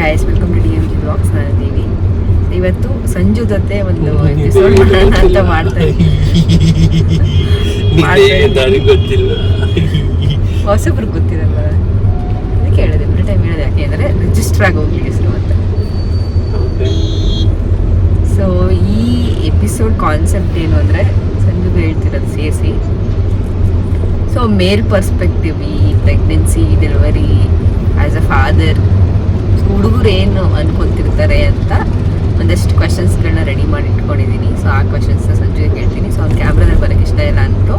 Guys welcome to D M G blogs ನಾನು ದೇವಿ. ಇವತ್ತು ಸಂಜು ಜೊತೆ ಒಂದು ಎಪಿಸೋಡ್ ಅಂತ ಮಾಡ್ತಾ ಗೊತ್ತಿಲ್ಲ. ಹೊಸಬ್ರಿಗೆ ಗೊತ್ತಿರಲ್ಲ. ಅದಕ್ಕೆ ಹೇಳಿದೆ ಎವ್ರಿ ಟೈಮ್ ಹೇಳಿದೆ. ಯಾಕೆ ಅಂದರೆ ರಿಜಿಸ್ಟರ್ ಆಗಿ ಹೋಗ್ಲಿ ಹೆಸರು ಅಂತ ಸೊ ಈ ಎಪಿಸೋಡ್ ಕಾನ್ಸೆಪ್ಟ್ ಏನು ಅಂದರೆ ಸಂಜುಗೆ ಹೇಳ್ತಿರೋದು ಸೇರಿಸಿ. ಸೊ ಮೇಲ್ ಪರ್ಸ್ಪೆಕ್ಟಿವ್ ಈ pregnancy delivery as a father ಹುಡುಗರು ಏನು ಅನ್ಕೊಂತಿರ್ತಾರೆ ಅಂತ ಒಂದಷ್ಟು ಕ್ವಶನ್ಸ್ಗಳನ್ನ ರೆಡಿ ಮಾಡಿ ಇಟ್ಕೊಂಡಿದ್ದೀನಿ. ಸೊ ಆ ಕ್ವಶನ್ಸ್ನ ಸಂಜೆ ಕೇಳ್ತೀನಿ. ಸೊ ಅವ್ನು ಕ್ಯಾಮ್ರಾದಲ್ಲಿ ಬರೋಕ್ಕೆ ಇಷ್ಟ ಇಲ್ಲ ಅಂದ್ಬಿಟ್ಟು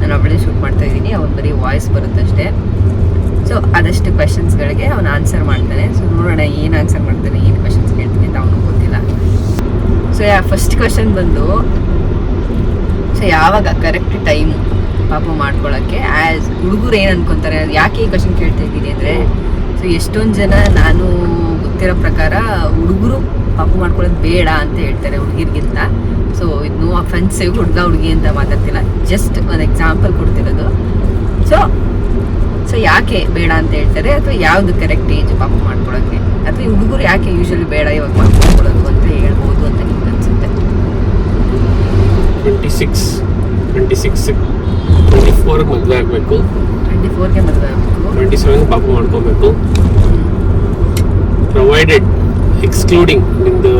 ನಾನು ಒಬ್ಬಳೇ ಶೂಟ್ ಮಾಡ್ತಾ ಇದ್ದೀನಿ. ಅವ್ನು ಬರೀ ವಾಯ್ಸ್ ಬರುತ್ತಷ್ಟೇ. ಸೊ ಅದಷ್ಟು ಕ್ವಶನ್ಸ್ಗಳಿಗೆ ಅವ್ನು ಆನ್ಸರ್ ಮಾಡ್ತಾನೆ. ಸೊ ನೋಡೋಣ ಏನು ಆನ್ಸರ್ ಮಾಡ್ತಾನೆ, ಏನು ಕ್ವಶನ್ಸ್ ಕೇಳ್ತೀನಿ ಅಂತ ಅವನು ಗೊತ್ತಿಲ್ಲ. ಸೊ ಯಾ ಫಸ್ಟ್ ಕ್ವಶನ್ ಬಂದು ಸೊ ಯಾವಾಗ ಕರೆಕ್ಟ್ ಟೈಮ್ ಪಾಪ ಮಾಡ್ಕೊಳ್ಳೋಕ್ಕೆ ಆ್ಯಸ್ ಹುಡುಗರು ಏನು ಅನ್ಕೊಂತಾರೆ? ಯಾಕೆ ಈ ಕ್ವಶನ್ ಕೇಳ್ತಾ ಇದ್ದೀನಿ ಅಂದರೆ ಸೊ ಎಷ್ಟೊಂದು ಜನ ನಾನು ಗೊತ್ತಿರೋ ಪ್ರಕಾರ ಹುಡುಗರು ಪಾಪು ಮಾಡ್ಕೊಳ್ಳೋದು ಬೇಡ ಅಂತ ಹೇಳ್ತಾರೆ ಹುಡುಗಿರ್ಗಿಂತ. ಸೊ ಇದು ನೋ ಅಫೆನ್ಸಿವ್ ಹುಡುಗ ಹುಡುಗಿ ಅಂತ ಮಾತಾಡ್ತಿಲ್ಲ. ಜಸ್ಟ್ ಒಂದು ಎಕ್ಸಾಂಪಲ್ ಕೊಡ್ತಿರೋದು. ಸೊ ಸೊ ಯಾಕೆ ಬೇಡ ಅಂತ ಹೇಳ್ತಾರೆ? ಅಥವಾ ಯಾವುದು ಕರೆಕ್ಟ್ ಏಜ್ ಪಾಪ ಮಾಡ್ಕೊಳ್ಳೋಕ್ಕೆ ಅಥವಾ ಈ ಹುಡುಗರು ಯಾಕೆ ಯೂಶಲಿ ಬೇಡ ಇವಾಗ ಮಾಡ್ಕೊಳ್ಳೋದು ಅಂತ ಹೇಳ್ಬೋದು ಅಂತ ನಿಮ್ಗೆ ಅನಿಸುತ್ತೆ? Twenty six twenty six twenty ಫೋರ್ಗೆ ಮದುವೆ ಟ್ವೆಂಟಿ ಫೋರ್ಗೆ ಮದುವೆ ಆಗಬೇಕು. ಟ್ವೆಂಟಿ ಸೆವೆನ್ ಪಾಪ ಮಾಡ್ಕೋಬೇಕು. ಪ್ರೊವೈಡೆಡ್ ಎಕ್ಸ್ಕ್ಲೂಡಿಂಗ್ ನಿಮ್ದು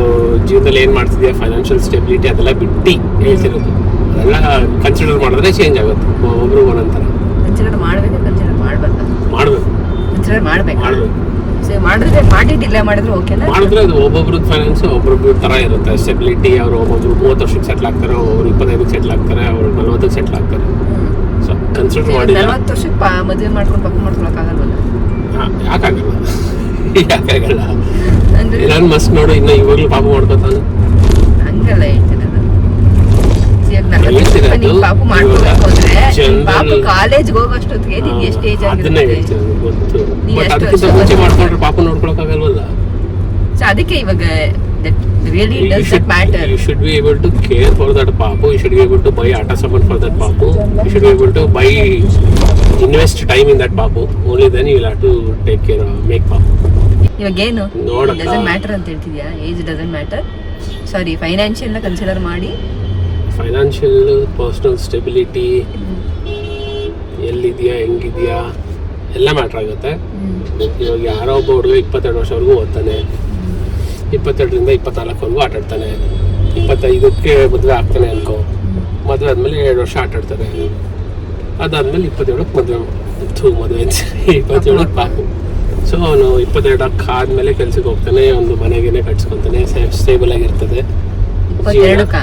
ಜೀವನದಲ್ಲಿ ಏನು ಮಾಡ್ತಿದ್ಯಾ ಫೈನಾನ್ಷಿಯಲ್ ಸ್ಟೆಬಿಲಿಟಿ ಅದೆಲ್ಲ ಬಿಟ್ಟು ಹೇಳ್ತಿರೋದು. ಅದೆಲ್ಲ ಕನ್ಸಿಡರ್ ಮಾಡಿದ್ರೆ ಚೇಂಜ್ ಆಗುತ್ತೆ. ಒಬ್ರು ಒಂದೊಂಥರ ಕನ್ಸಿಡರ್ ಮಾಡಬೇಕು ಕನ್ಸಿಡರ್ ಮಾಡಬಾರ್ದು. ಮಾಡಬೇಕು. ಕನ್ಸಿಡರ್ ಮಾಡಬೇಕು. ಮಾಡಬೇಕು. ಸೊ ಮಾಡಿದ್ರೆ ಮಾಡಿ ಡಿಲೇ ಮಾಡಿದ್ರೆ ಓಕೆನಾ ಮಾಡಿದ್ರೆ ಅದು ಒಬ್ಬೊಬ್ರದ್ದು ಫೈನಾನ್ಸ್ ಒಬ್ಬೊಬ್ರು ಥರ ಇರುತ್ತೆ. ಸ್ಟೆಬಿಲಿಟಿ ಅವರು ಒಬ್ಬೊಬ್ರು ಮೂವತ್ತು ವರ್ಷಕ್ಕೆ ಸೆಟ್ಲ್ ಆಗ್ತಾರೆ ಒಬ್ಬರು ಇಪ್ಪತ್ತೈದಕ್ಕೆ ಸೆಟ್ಲ್ ಆಗ್ತಾರೆ ಅವರು ನಲ್ವತ್ತಕ್ಕೆ ಸೆಟ್ಲ್ ಕನ್ಸಿಡರ್ ಮಾಡಿಲ್ಲ ನಲ್ವತ್ತು ವರ್ಷಕ್ಕೆ ಪಾ ಮದುವೆ ಮಾಡ್ಕೊಂಡು ಪಾಪ ಮಾಡ್ಕೊಳಕ್ಕಾಗಲ್ವಲ್ಲ ಯಾಕಾಗಲ್ಲ? ಯಾಕಾಗಲ್ಲ? ಅಂದ್ರೆ ನಾನು ಮಸ್ತ್ ನೋಡು ಇನ್ನು ಇವಾಗಲೂ ಪಾಪ ಮಾಡ್ಕೊತಾನೆ. ಹಂಗಲ್ಲ ಹೇಳ್ತೀನಿ ವರ್ಷಕ್ಕೆ? ಪಾಪು ಮಾಡ್ಕೋಬೇಕು ಅಂದ್ರೆ ಪಾಪು ಕಾಲೇಜ್ಗೆ ಹೋಗೋಷ್ಟೊತ್ತಿಗೆ ನಿಂಗೆ ಎಷ್ಟು ಏಜ್ ಸೊ ಅದಕ್ಕೆ ಇವಾಗ really You does should, matter? you should be able to care for that papu. You should be able to buy atta saman for that papu. You should be able to buy, invest time in that papu. Only then you will have to take care of, make papu. ಇವಾಗ ಏನು ನೋಡಕ್ಕ. Doesn't matter ಅಂತ ಹೇಳ್ತಿದ್ಯಾ age doesn't matter sorry ಫೈನಾನ್ಷಿಯಲ್ನ consider ಮಾಡಿ financial personal stability ಎಲ್ಲಿದೆಯಾ ಹೆಂಗಿದೆಯಾ ಎಲ್ಲ ಮ್ಯಾಟ್ರ್ ಆಗುತ್ತೆ ಇವಾಗ ಯಾರೋ ಒಬ್ಬ ಹುಡುಗ ಇಪ್ಪತ್ತೆರಡು ವರ್ಷವರೆಗೂ ಓದ್ತಾನೆ ಇಪ್ಪತ್ತೆರಡರಿಂದ ಇಪ್ಪತ್ನಾಲ್ಕವರೆಗೂ ಆಟಾಡ್ತಾನೆ ಇಪ್ಪತ್ತೈದಕ್ಕೆ ಮದುವೆ ಆಗ್ತಾನೆ ಅನ್ಕೋ. ಮದುವೆ ಆದಮೇಲೆ ಎರಡು ವರ್ಷ ಆಟ ಆಡ್ತಾರೆ ಅದಾದ್ಮೇಲೆ ಇಪ್ಪತ್ತೇಳಕ್ಕೆ ಮದುವೆ ಥೂ ಮದುವೆ ಇಪ್ಪತ್ತೇಳಕ್ಕೆ ಪಾಪು. ಸೊ ಅವನು ಇಪ್ಪತ್ತೆರಡಕ್ಕೆ ಆದಮೇಲೆ ಕೆಲಸಕ್ಕೆ ಹೋಗ್ತಾನೆ, ಒಂದು ಮನೆಗೇನೆ ಕಟ್ಸ್ಕೊತಾನೆ ಸ್ಟೇಬಲ್ ಆಗಿರ್ತದೆ. ಇಪ್ಪತ್ತೆರಡಕ್ಕ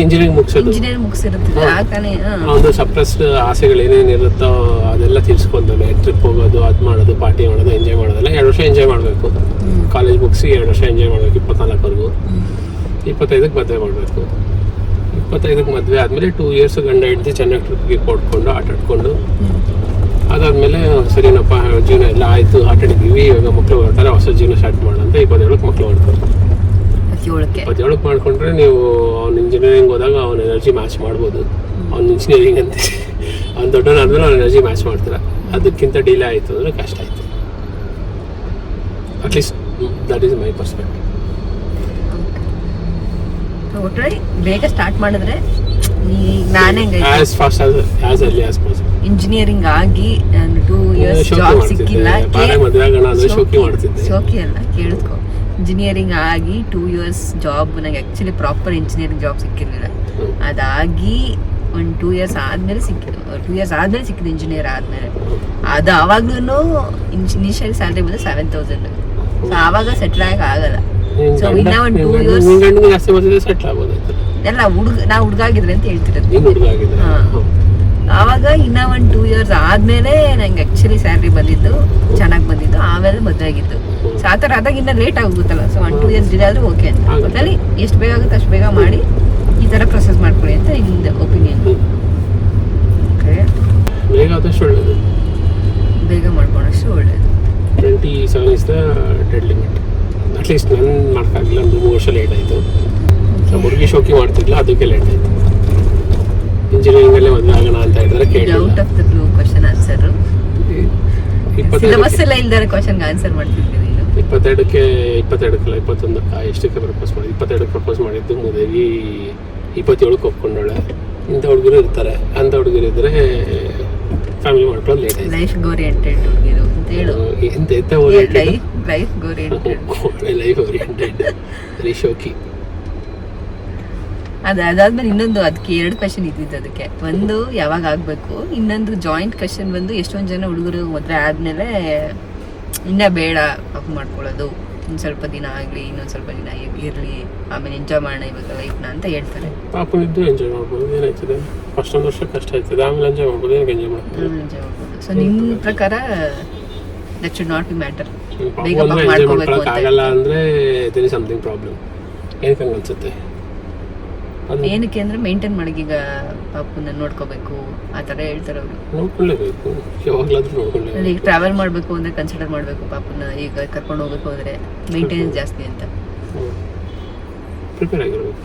ಇಂಜಿನಿಯರಿಂಗ್ ಮುಗಿಸೋದು ಇಂಜಿನಿಯರ್ ಮುಗಿಸಿರುತ್ತೆ. ಹಾ. ಆಗ್ತಾನೆ ಒಂದು ಸಪ್ರೆಸ್ ಆಸೆಗಳು ಏನೇನಿರುತ್ತೋ ಅದೆಲ್ಲ ತೀರ್ಸ್ಕೊಂತಾನೆ ಟ್ರಿಪ್ ಹೋಗೋದು ಅದು ಮಾಡೋದು ಪಾರ್ಟಿ ಮಾಡೋದು ಎಂಜಾಯ್ ಮಾಡೋದೆಲ್ಲ ಎರಡು ವರ್ಷ ಎಂಜಾಯ್ ಮಾಡಬೇಕು. ಕಾಲೇಜ್ ಮುಗಿಸಿ ಎರಡು ವರ್ಷ ಎಂಜಾಯ್ ಮಾಡಬೇಕು ಇಪ್ಪತ್ನಾಲ್ಕವರೆಗೂ. ಇಪ್ಪತ್ತೈದಕ್ಕೆ ಮದುವೆ ಮಾಡಬೇಕು. ಇಪ್ಪತ್ತೈದಕ್ಕೆ ಮದುವೆ ಆದಮೇಲೆ ಟೂ ಇಯರ್ಸ್ ಗಂಡ ಹಿಡ್ದು ಚೆನ್ನಾಗಿ ಟ್ರಿಪ್ಗೆ ಕೊಟ್ಕೊಂಡು ಆಟಾಡ್ಕೊಂಡು ಅದಾದಮೇಲೆ ಸರಿನಪ್ಪ ಜೀವನ ಎಲ್ಲ ಆಯಿತು ಆಟ ಆಡಿದ್ದೀವಿ ಇವಾಗ ಮಕ್ಕಳು ಬರ್ತಾರೆ ಹೊಸ ಜೀವನ ಸ್ಟಾರ್ಟ್ ಮಾಡೋಂತ ಇಪ್ಪತ್ತೇಳಕ್ಕೆ ಮಕ್ಕಳು ಮಾಡ್ತಾರೆ ಏಳಕ್ಕೆ ಇಪ್ಪತ್ತೇಳಕ್ಕೆ ಮಾಡ್ಕೊಂಡ್ರೆ ನೀವು ಅವ್ನು ಇಂಜಿನಿಯರಿಂಗ್ ಹೋದಾಗ ಅವ್ನ ಎನರ್ಜಿ ಮ್ಯಾಚ್ ಮಾಡ್ಬೋದು. ಅವ್ನು ಇಂಜಿನಿಯರಿಂಗ್ ಅಂತ. ಅವ್ನು ದೊಡ್ಡವನಾದ್ಮೇಲೆ ಅವ್ನ ಎನರ್ಜಿ ಮ್ಯಾಚ್ ಮಾಡ್ತಾರೆ. ಅದಕ್ಕಿಂತ ಡಿಲೇ ಆಯಿತು ಅಂದರೆ ಕಷ್ಟ ಆಯಿತು. At least that is my perspective ಬೇಗ ಸ್ಟಾರ್ಟ್ ಮಾಡಿದ್ರೆ ನಾನೇ as fast as as early as possible engineering ಆಗಿ ಟೂ ಇಯರ್ಸ್ ಜಾಬ್. ಸಿಕ್ಕಿಲ್ಲ ಬಾರೆ ಮದ್ವೆ ಆಗೋಣ ಅಂದ್ರೆ ಶೋಕಿ ಮಾಡ್ತಿದ್ದೆ. ಶೋಕಿ ಅಲ್ಲ ಕೇಳಿಸ್ಕೊ ಇಂಜಿನಿಯರಿಂಗ್ ಆಗಿ ಟೂ ಇಯರ್ಸ್ ಜಾಬ್ ನನಗೆ ಆ್ಯಕ್ಚುಲಿ ಪ್ರಾಪರ್ ಇಂಜಿನಿಯರಿಂಗ್ ಜಾಬ್ ಸಿಕ್ಕಿರಲಿಲ್ಲ. ಅದಾಗಿ ಒಂದು ಟೂ ಇಯರ್ಸ್ ಆದಮೇಲೆ ಸಿಕ್ಕಿದ್ದು. ಟೂ ಇಯರ್ಸ್ ಆದಮೇಲೆ ಸಿಕ್ಕಿದ್ದು ಇಂಜಿನಿಯರ್ ಆದಮೇಲೆ. ಅದು ಆವಾಗ್ಲೂ ಇನಿಷಿಯಲ್ ಸ್ಯಾಲ್ರಿ ಬಂದು ಸೆವೆನ್ ತೌಸಂಡ್ ಸೊ ಆವಾಗ ಸೆಟ್ಲ್ ಆಗಕ್ಕೆ ಆಗಲ್ಲ. ಸೊ ಇನ್ನ ಒಂದು ಟೂ ಇಯರ್ಸ್ ಎಲ್ಲ ಹುಡುಗ ನಾ ಹುಡುಗಾಗಿದ್ರೆ ಅಂತ ಹೇಳ್ತಿರೋದು. ಹುಡುಗ ಹಾ. ಆವಾಗ ಇನ್ನ ಒಂದು ಟೂ ಇಯರ್ಸ್ ಆದ್ಮೇಲೆ ನಂಗೆ ಆ್ಯಕ್ಚುಲಿ ಸ್ಯಾಲ್ರಿ ಬಂದಿದ್ದು ಚೆನ್ನಾಗಿ ಬಂದಿದ್ದು ಆಮೇಲೆ ಮದುವೆ ಆಗಿತ್ತು ಸೊ ಆ ಥರ ಆದಾಗ ಇನ್ನ ಲೇಟ್ ಆಗುತ್ತಲ್ಲ so one two years delay ಆದ್ರೂ ಓಕೆ ಅಂತ. ಒಟ್ಟಲ್ಲಿ ಎಷ್ಟು ಬೇಗ ಆಗುತ್ತೆ ಅಷ್ಟು ಬೇಗ ಮಾಡಿ ಈ ಥರ ಪ್ರೊಸೆಸ್ ಮಾಡ್ಕೊಳ್ಳಿ ಅಂತ ನಿಮ್ದು ಒಪಿನಿಯನ್ ಓಕೆ ಬೇಗ ಆದಷ್ಟು ಒಳ್ಳೇದು. ಬೇಗ ಮಾಡ್ಕೊಂಡಷ್ಟು ಒಳ್ಳೆಯದು twenty seven is the dead limit at least ನನ್ನ ಮಾಡೋಕ್ಕಾಗಿಲ್ಲ ಒಂದು ಮೂರು ವರ್ಷ ಲೇಟ್ ಆಯಿತು. ನಮ್ಮ ಹುಡುಗಿ ಶೋಕಿ ಮಾಡ್ತಿದ್ಲ ಅದಕ್ಕೆ ಲೇಟ್ ಆಯಿತು. ಇಂಜಿನಿಯರಿಂಗಲ್ಲೇ ಮದುವೆ ಆಗೋಣ ಅಂತ ಹೇಳಿದ್ರೆ out of the blue question answer syllabus ಎಲ್ಲ ಇಲ್ದಾರೆ ಕ್ವಶನ್ಗೆ ಆನ್ಸರ್ ಮಾಡ್ತಿದ್ದೀನಿ ಇಪ್ಪತ್ತೆರಡಕ್ಕೆ ಇಪ್ಪತ್ತೆರಡಕ್ಕಲ್ಲ ಇಪ್ಪತ್ತೊಂದಕ್ಕೆ ಎಷ್ಟಕ್ಕೆ ಪ್ರಪೋಸ್ ಮಾಡಿ ಇಪ್ಪತ್ತೆರಡಕ್ಕೆ ಪ್ರಪೋಸ್ ಮಾಡಿದ್ದು ಮುದೇವಿ ಇಪ್ಪತ್ತೇಳಕ್ಕೆ ಒಪ್ಕೊಂಡವಳೆ. ಇಂಥ ಹುಡುಗರು ಇರ್ತಾರೆ. ಅಂಥ ಹುಡುಗರು ಇದ್ದರೆ ಫ್ಯಾಮಿಲಿ ಮಾಡ್ಕೊಳ್ಳೋದು ಲೇಟ್ ಆಯ್ತು. ಲೈಫ್ ಓರಿಯೆಂಟೆಡ್ ಹುಡುಗಿರು ಅಂತ ಹೇಳು. ಎಂತ ಎಂತ oriented life oriented life oriented very ಶೋಕಿ ಅದ ಅದಾದ್ಮೇಲೆ ಇನ್ನೊಂದು ಅದಕ್ಕೆ ಎರಡು ಕ್ವಶನ್ ಇದ್ದಿದ್ದು ಅದಕ್ಕೆ. ಒಂದು ಯಾವಾಗ ಆಗಬೇಕು? ಇನ್ನೊಂದು ಜಾಯಿಂಟ್ ಕ್ವಶನ್ ಬಂದು ಎಷ್ಟೊಂದು ಜನ ಹುಡುಗರು ಮದುವೆ ಆದಮೇಲೆ ಇನ್ನ ಬೇಡ ಅಪ್ ಮಾಡ್ಕೊಳ್ಳೋದು. ಇನ್ನು ಸ್ವಲ್ಪ ದಿನ ಆಗಲಿ ಇನ್ನೊಂದು ಸ್ವಲ್ಪ ದಿನ ಇರಲಿ. ಆಮೇಲೆ ಎಂಜಾಯ್ ಮಾಡೋಣ ಇವಾಗ ಲೈಫ್ನ ಅಂತ ಹೇಳ್ತಾರೆ. ಪಾಪನಿದ್ದು ಎಂಜಾಯ್ ಮಾಡ್ಬೋದು. ಏನಾಯ್ತದೆ ಫಸ್ಟ್ ಒಂದು ವರ್ಷ ಕಷ್ಟ ಆಯ್ತದೆ. ಆಮೇಲೆ ಎಂಜಾಯ್ ಮಾಡ್ಬೋದು. ಏನಕ್ಕೆ ಎಂಜಾಯ್ ಮಾಡ್ಬೋದು ಎಂಜಾಯ್ ಮಾಡ್ಬೋದು. ಸೊ ನಿಮ್ಮ ಪ್ರಕಾರ that should not be matter ಬೇಗ ಪಾಪ ಪಾಪ ಮಾಡ್ಕೋಬೇಕು ಅಂತ ಆಗಲ್ಲ ಅಂದ್ರೆ ದೇರ್ ಇಸ್ ಸಮಥಿಂಗ್ ಪ್ರಾಬ್ಲಮ್ ಏನಕ್ಕೆ ಹಂಗೆ ಅನ್ಸುತ್ತೆ? ಏನಕ್ಕೆ ಅಂದ್ರೆ ಮೇಂಟೈನ್ ಮಾಡಿ ಈಗ ಪಾಪನ ನೋಡ್ಕೋಬೇಕು ಆ ಥರ ಹೇಳ್ತಾರೆ ಅವರು. ನೋಡ್ಕೊಳ್ಳೇಬೇಕು ಯಾವಾಗಲಾದ್ರೂ ನೋಡ್ಕೊಳ್ಳೇಬೇಕು. ಈಗ ಟ್ರಾವೆಲ್ ಮಾಡಬೇಕು ಅಂದ್ರೆ ಕನ್ಸಿಡರ್ ಮಾಡಬೇಕು ಪಾಪನ ಈಗ ಕರ್ಕೊಂಡು ಹೋಗ್ಬೇಕು ಅಂದ್ರೆ ಮೇಂಟೆನೆನ್ಸ್ ಜಾಸ್ತಿ ಅಂತ. ಪ್ರಿಪೇರ್ ಆಗಿರಬೇಕು.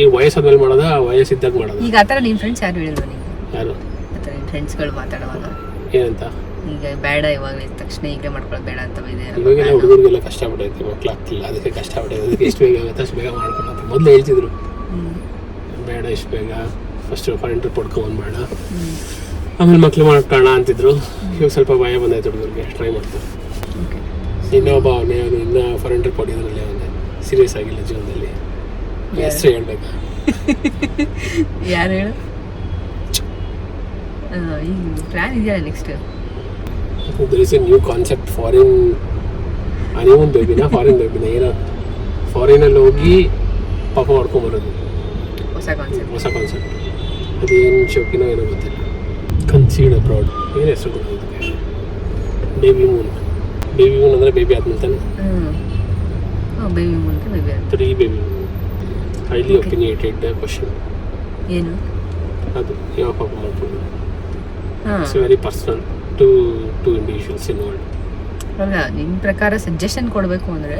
ಈ ವಯಸ್ಸಾದ್ಮೇಲೆ ಮಾಡೋದ ವಯಸ್ಸಿದ್ದಾಗ ಮಾಡೋದ? ಈಗ ಆ ಥರ ನಿಮ್ಮ ಫ್ರೆಂಡ್ಸ್ ಯಾರು ಹೇಳಿಲ್ವ ನಿಂಗೆ ಯಾರು? ಆ ಥರ ನಿಮ್ಮ ಫ್ರೆಂಡ್ಸ್ಗಳು ಮಾತಾಡುವಾಗ? ಏನಂತ? ಈಗ ಬೇಡ ಇವಾಗಲೇ ತಕ್ಷಣ ಈಗಲೇ ಮಾಡ್ಕೊಳ್ಳೋದು ಬೇಡ ಅಂತ ಇದೆ. ಇವಾಗೆಲ್ಲ ಹುಡುಗರಿಗೆಲ್ಲ ಕಷ್ಟ ಪಡೈತೆ ಮಕ್ಳು ಆಗ್ತಿಲ್ಲ ಅದಕ್ಕೆ ಕಷ್ಟ ಪಡೈತೆ ಅದಕ್ಕೆ ಎಷ್ಟು ಬೇಗ ಆಗುತ್ತೆ ಅಷ್ಟು ಬೇಗ ಮಾಡ್ಕೊಳತ್ತೆ ಮೊದಲು ಹೇಳ್ತಿದ್ರು ಬೇಡ ಇಷ್ಟು ಬೇಗ ಫಸ್ಟ್ ಫಾರಿನ್ ಟ್ರಿಪ್ ಹೊಡ್ಕೊಂಡ್ ಬೇಡ. ಆಮೇಲೆ ಮಕ್ಳು ಮಾಡ್ಕೋಣ ಅಂತಿದ್ರು. ಇವಾಗ ಸ್ವಲ್ಪ ಭಯ ಬಂದಾಯ್ತು ಹುಡುಗರಿಗೆ ಟ್ರೈ ಮಾಡ್ತಾರೆ. ಇನ್ನೊಬ್ಬ ಅವನೇ ಅವನು ಇನ್ನೂ ಫಾರಿನ್ ಟ್ರಿಪ್ ಹೊಡಿದ್ರಲ್ಲಿ ಅವನೇ. ಸೀರಿಯಸ್ ಆಗಿಲ್ಲ ಜೀವನದಲ್ಲಿ. ಹೆಸರು ಹೇಳ್ಬೇಕಾ ಯಾರು ಹೇಳು? ಪ್ಲಾನ್ ಇದೆಯಲ್ಲ next there is a new concept foreign ಅನಿಮನ್ ಬೇಬಿನ ಫಾರಿನ್ ಬೇಬಿನ ಏನೋ ಫಾರಿನಲ್ಲಿ ಹೋಗಿ ಪಾಪ ಮಾಡ್ಕೊಂಬರೋದು ಹೊಸ ಕಾನ್ಸೆಪ್ಟ್ ಹೊಸ ಕಾನ್ಸೆಪ್ಟ್ ಅದೇನು ಶೋಕಿನೋ ಏನೋ ಗೊತ್ತಿಲ್ಲ. ಕನ್ಸೀಡ್ ಅಬ್ರಾಡ್ ಏನು ಹೆಸರು ಕೊಡೋದಕ್ಕೆ ಬೇಬಿ ಮೂನ್ ಬೇಬಿ ಮೂನ್ ಅಂದರೆ ಬೇಬಿ ಆದ್ಮೇಲೆ ತಾನೆ? Baby moon baby three baby moon highly. Opinionated question ಏನು? ಅದು ಯಾವ ಪಾಪ ಮಾಡ್ಕೊಂಡು it's very personal to to individuals involved ಅಲ್ಲ ನಿಮ್ಮ ಪ್ರಕಾರ ಸಜೆಷನ್ ಕೊಡಬೇಕು ಅಂದರೆ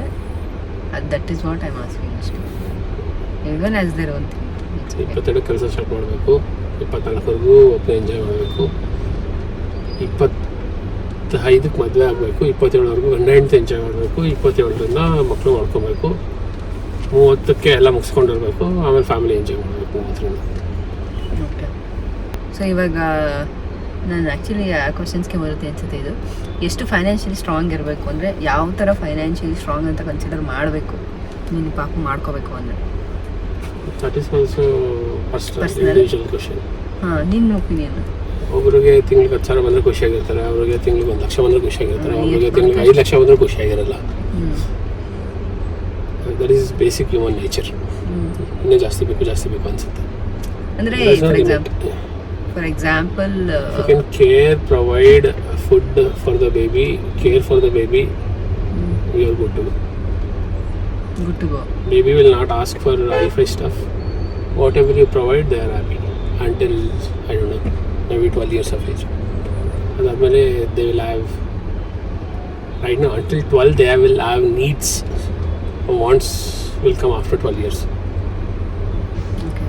ಅದು that is what I asking ಅಷ್ಟು. ದೇರ್ ಒನ್ ಇಪ್ಪತ್ತೆರಡು ಕೆಲಸ ಸ್ಟಾರ್ಟ್ ಮಾಡಬೇಕು ಇಪ್ಪತ್ನಾಲ್ಕವರೆಗೂ ಒಬ್ಬನೇ ಎಂಜಾಯ್ ಮಾಡಬೇಕು ಇಪ್ಪತ್ತ ಐದಕ್ಕೆ ಮದುವೆ ಆಗಬೇಕು ಇಪ್ಪತ್ತೇಳವರೆಗೂ ಗಂಡ ಹೆಂಡತಿ ಎಂಜಾಯ್ ಮಾಡಬೇಕು ಇಪ್ಪತ್ತೇಳರಿಂದ ಮಕ್ಕಳು ಮಾಡ್ಕೋಬೇಕು ಮೂವತ್ತಕ್ಕೆ ಎಲ್ಲ ಮುಗಿಸ್ಕೊಂಡಿರಬೇಕು ಆಮೇಲೆ ಫ್ಯಾಮಿಲಿ ಎಂಜಾಯ್ ಮಾಡಬೇಕು ಮೂವತ್ತರಿಂದ. ಸೊ ಇವಾಗ ನಾನು ಆ್ಯಕ್ಚುಲಿ ಆ ಕ್ವಶನ್ಸ್ಗೆ ಬರುತ್ತೆ ಅನ್ಸುತ್ತೆ ಇದು. ಎಷ್ಟು ಫೈನಾನ್ಷಿಯಲಿ ಸ್ಟ್ರಾಂಗ್ ಇರಬೇಕು ಅಂದರೆ ಯಾವ ಥರ ಫೈನಾನ್ಷಿಯಲಿ ಸ್ಟ್ರಾಂಗ್ ಅಂತ ಕನ್ಸಿಡರ್ ಮಾಡಬೇಕು? ನೀನು ಪಾಪ ಮಾಡ್ಕೋಬೇಕು ಅಂದರೆ. That is also first. Individual question ಹಾಂ ನಿನ್ನ ಒಪಿನಿಯನ್ ಒಬ್ಬರಿಗೆ ತಿಂಗಳಿಗೆ ಹತ್ತು ಸಾವಿರ ಬಂದರೆ ಖುಷಿಯಾಗಿರ್ತಾರೆ ಅವರಿಗೆ ತಿಂಗಳಿಗೆ ಒಂದು ಲಕ್ಷ ಬಂದರೆ ಖುಷಿಯಾಗಿರ್ತಾರೆ ಒಬ್ಬರಿಗೆ ತಿಂಗಳಿಗೆ ಐದು ಲಕ್ಷ ಬಂದರೆ ಖುಷಿಯಾಗಿರಲ್ಲ that is basic human nature ಇನ್ನೂ ಜಾಸ್ತಿ ಬೇಕು ಜಾಸ್ತಿ ಬೇಕು ಅನಿಸುತ್ತೆ. ಅಂದರೆ for. Example you can care provide food for the baby care for the baby you are you are good to go good to go baby will not ask for hi-fi stuff whatever you provide they are happy until i don't know maybe 12 years of age ಅದಾದಮೇಲೆ they will have right now until 12 they will have needs wants will come after 12 years okay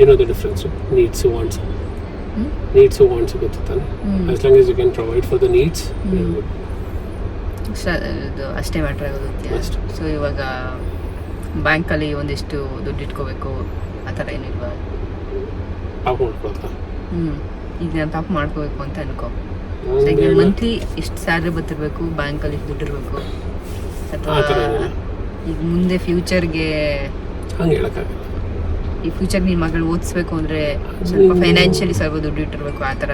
you know the difference right? needs wants ಹ್ಞೂ needs wants ಗೊತ್ತಾನೆ ಹ್ಞೂ as long as you can provide for the needs you're Hmm. good ಇದು ಅಷ್ಟೇ matter ಆಗೋದು ಅಷ್ಟೇ. So ಇವಾಗ ಬ್ಯಾಂಕಲ್ಲಿ ಒಂದಿಷ್ಟು ದುಡ್ಡು ಇಟ್ಕೋಬೇಕು ಆ ಥರ ಏನಿಲ್ವಾ? ಹ್ಞೂ ಈಗ ನಾನು ತಪ್ಪು ಮಾಡ್ಕೋಬೇಕು ಅಂತ ಅನ್ಕೋ. ಈಗ ಮಂತ್ಲಿ ಇಷ್ಟು ಸ್ಯಾಲ್ರಿ ಬರ್ತಿರ್ಬೇಕು ಬ್ಯಾಂಕಲ್ಲಿ ಇಷ್ಟು ದುಡ್ಡು ಇರಬೇಕು. ಅಥವಾ. ಈಗ ಮುಂದೆ ಫ್ಯೂಚರ್ಗೆ ಈ ಫ್ಯೂಚರ್ ನಿನ್ನ ಮಗಳು ಓದಿಸ್ಬೇಕು ಅಂದರೆ ಸ್ವಲ್ಪ ಫೈನಾನ್ಷಿಯಲಿ ಸ್ವಲ್ಪ ದುಡ್ಡು ಇಟ್ಟಿರ್ಬೇಕು ಆ ಥರ.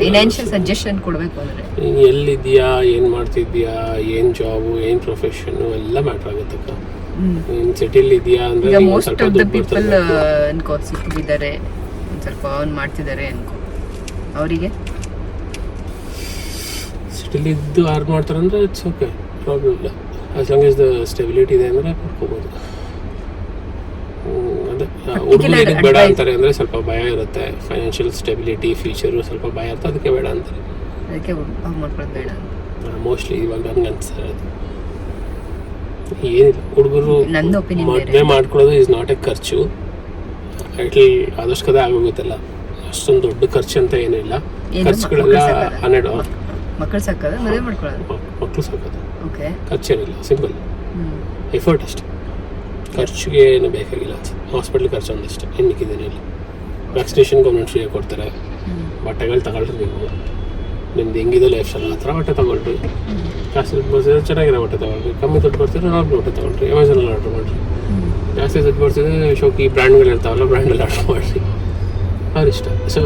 ಫೈನಾನ್ಷಿಯಲ್ ಸಜೆಷನ್ ಕೊಡಬೇಕು ಅಂದರೆ. ನೀನು ಎಲ್ಲಿದ್ಯಾ ಏನು ಮಾಡ್ತಿದ್ಯಾ ಏನು ಜಾಬು ಏನು ಪ್ರೊಫೆಷನ್ನು ಎಲ್ಲ ಮ್ಯಾಟ್ರ್ ಆಗುತ್ತಕ್ಕ ನೀನು ಸಿಟಿಲಿ ಇದೆಯಾ ಅಂದರೆ ಈಗ ನೀನು ಮೋಸ್ಟ್ ಸ್ವಲ್ಪ ಆಫ್ ದ ದುಡ್ಡು ಪೀಪಲ್ ಬರ್ತಿರ್ಬೇಕು ಅನ್ಕೋ ಸಿಕ್ಕಿದ್ದಾರೆ. ಒಂದು ಸ್ವಲ್ಪ ಅವ್ನು ಮಾಡ್ತಿದ್ದಾರೆ ಅನ್ಕೋ. ಅವರಿಗೆ? ಸಿಟಿಲಿ ಇದ್ದು ಆರ್ ಮಾಡ್ತಾರೆ ಅಂದ್ರೆ ಇಟ್ಸ್ ಓಕೆ ಪ್ರಾಬ್ಲಮ್ ಇಲ್ಲ. As long as the stability ಇದೆ ಅಂದರೆ ಮಾಡ್ಕೋಬೋದು ಹ್ಮ್, ಅದೇ ಹುಡುಗರು ಏನಕ್ಕೆ ಬೇಡ ಅಂತಾರೆ ಅಂದರೆ ಸ್ವಲ್ಪ ಭಯ ಇರುತ್ತೆ. ಫೈನಾನ್ಷಿಯಲ್ ಸ್ಟೆಬಿಲಿಟಿ ಫ್ಯೂಚರು ಸ್ವಲ್ಪ ಭಯ ಇರುತ್ತೆ. ಅದಕ್ಕೆ ಬೇಡ ಅಂತಾರೆ. ಅದಕ್ಕೆ ಪಾಪ ಮಾಡ್ಕೊಳ್ಳೋದು ಬೇಡ ಮೋಸ್ಟ್ಲಿ ಇವಾಗ ಹಂಗೆ ಅನ್ಸಿರೋದು ಏನಿಲ್ಲ ಹುಡುಗರು. ಮದುವೆ ಮಾಡ್ಕೊಳ್ಳೋದು ಇಸ್ ನಾಟ್ ಎ ಖರ್ಚು. ಐಟ್ಲಿ ಆದಷ್ಟು ಕದೆ ಆಗೋಗುತ್ತಲ್ಲ. ಅಷ್ಟೊಂದು ದೊಡ್ಡ ಖರ್ಚು ಅಂತ ಏನಿಲ್ಲ ಏನು ಖರ್ಚುಗಳೆಲ್ಲ. ಹನ್ನೆರಡು ಮಕ್ಕಳು ಸಾಕೋದು ಮದುವೆ ಮಾಡ್ಕೊಳ್ಳೋದು. ಮಕ್ಕಳು ಸಾಕೋದು. ಓಕೆ ಖರ್ಚೇನಿಲ್ಲ ಸಿಂಪಲ್ ಎಫರ್ಟ್ ಅಷ್ಟೇ. ಖರ್ಚಿಗೆ ಏನು ಬೇಕಾಗಿಲ್ಲ. ಹಾಸ್ಪಿಟ್ಲ್ ಖರ್ಚು ಒಂದಷ್ಟೇ. ದಿನ ಇಲ್ಲಿ. ವ್ಯಾಕ್ಸಿನೇಷನ್ ಗೌರ್ಮೆಂಟ್ ಫ್ರೀಯಾಗಿ ಕೊಡ್ತಾರೆ. ಬಟ್ಟೆಗಳು ತಗೊಳ್ರಿ ನೀವು. ನಿಮ್ದು ಹೆಂಗಿದೆ ಲೈಫ್ ಸ್ಟೈಲ್ ಥರ ಬಟ್ಟೆ ತಗೊಳ್ರಿ. ಜಾಸ್ತಿ ದುಡ್ಡು ಬರ್ತಿದ್ರೆ ಚೆನ್ನಾಗಿರೋ ಬಟ್ಟೆ ತಗೊಳ್ರಿ. ಕಮ್ಮಿ ದುಡ್ಡು ಬರ್ತಿದ್ರೆ ನಾರ್ಮಲ್ ಬಟ್ಟೆ ತಗೊಳ್ರಿ. ಅಮೆಝಾನಲ್ಲಿ ಆರ್ಡ್ರ್ ಮಾಡಿರಿ. ಜಾಸ್ತಿ ದುಡ್ಡು ಬರ್ತಿದ್ರೆ ಶೋಕಿ ಬ್ರ್ಯಾಂಡ್ಗಳು ಇರ್ತಾವಲ್ಲ ಬ್ರ್ಯಾಂಡಲ್ಲಿ ಆರ್ಡ್ರ್ ಮಾಡಿರಿ. ಅವ್ರ ಇಷ್ಟ. ಸೊ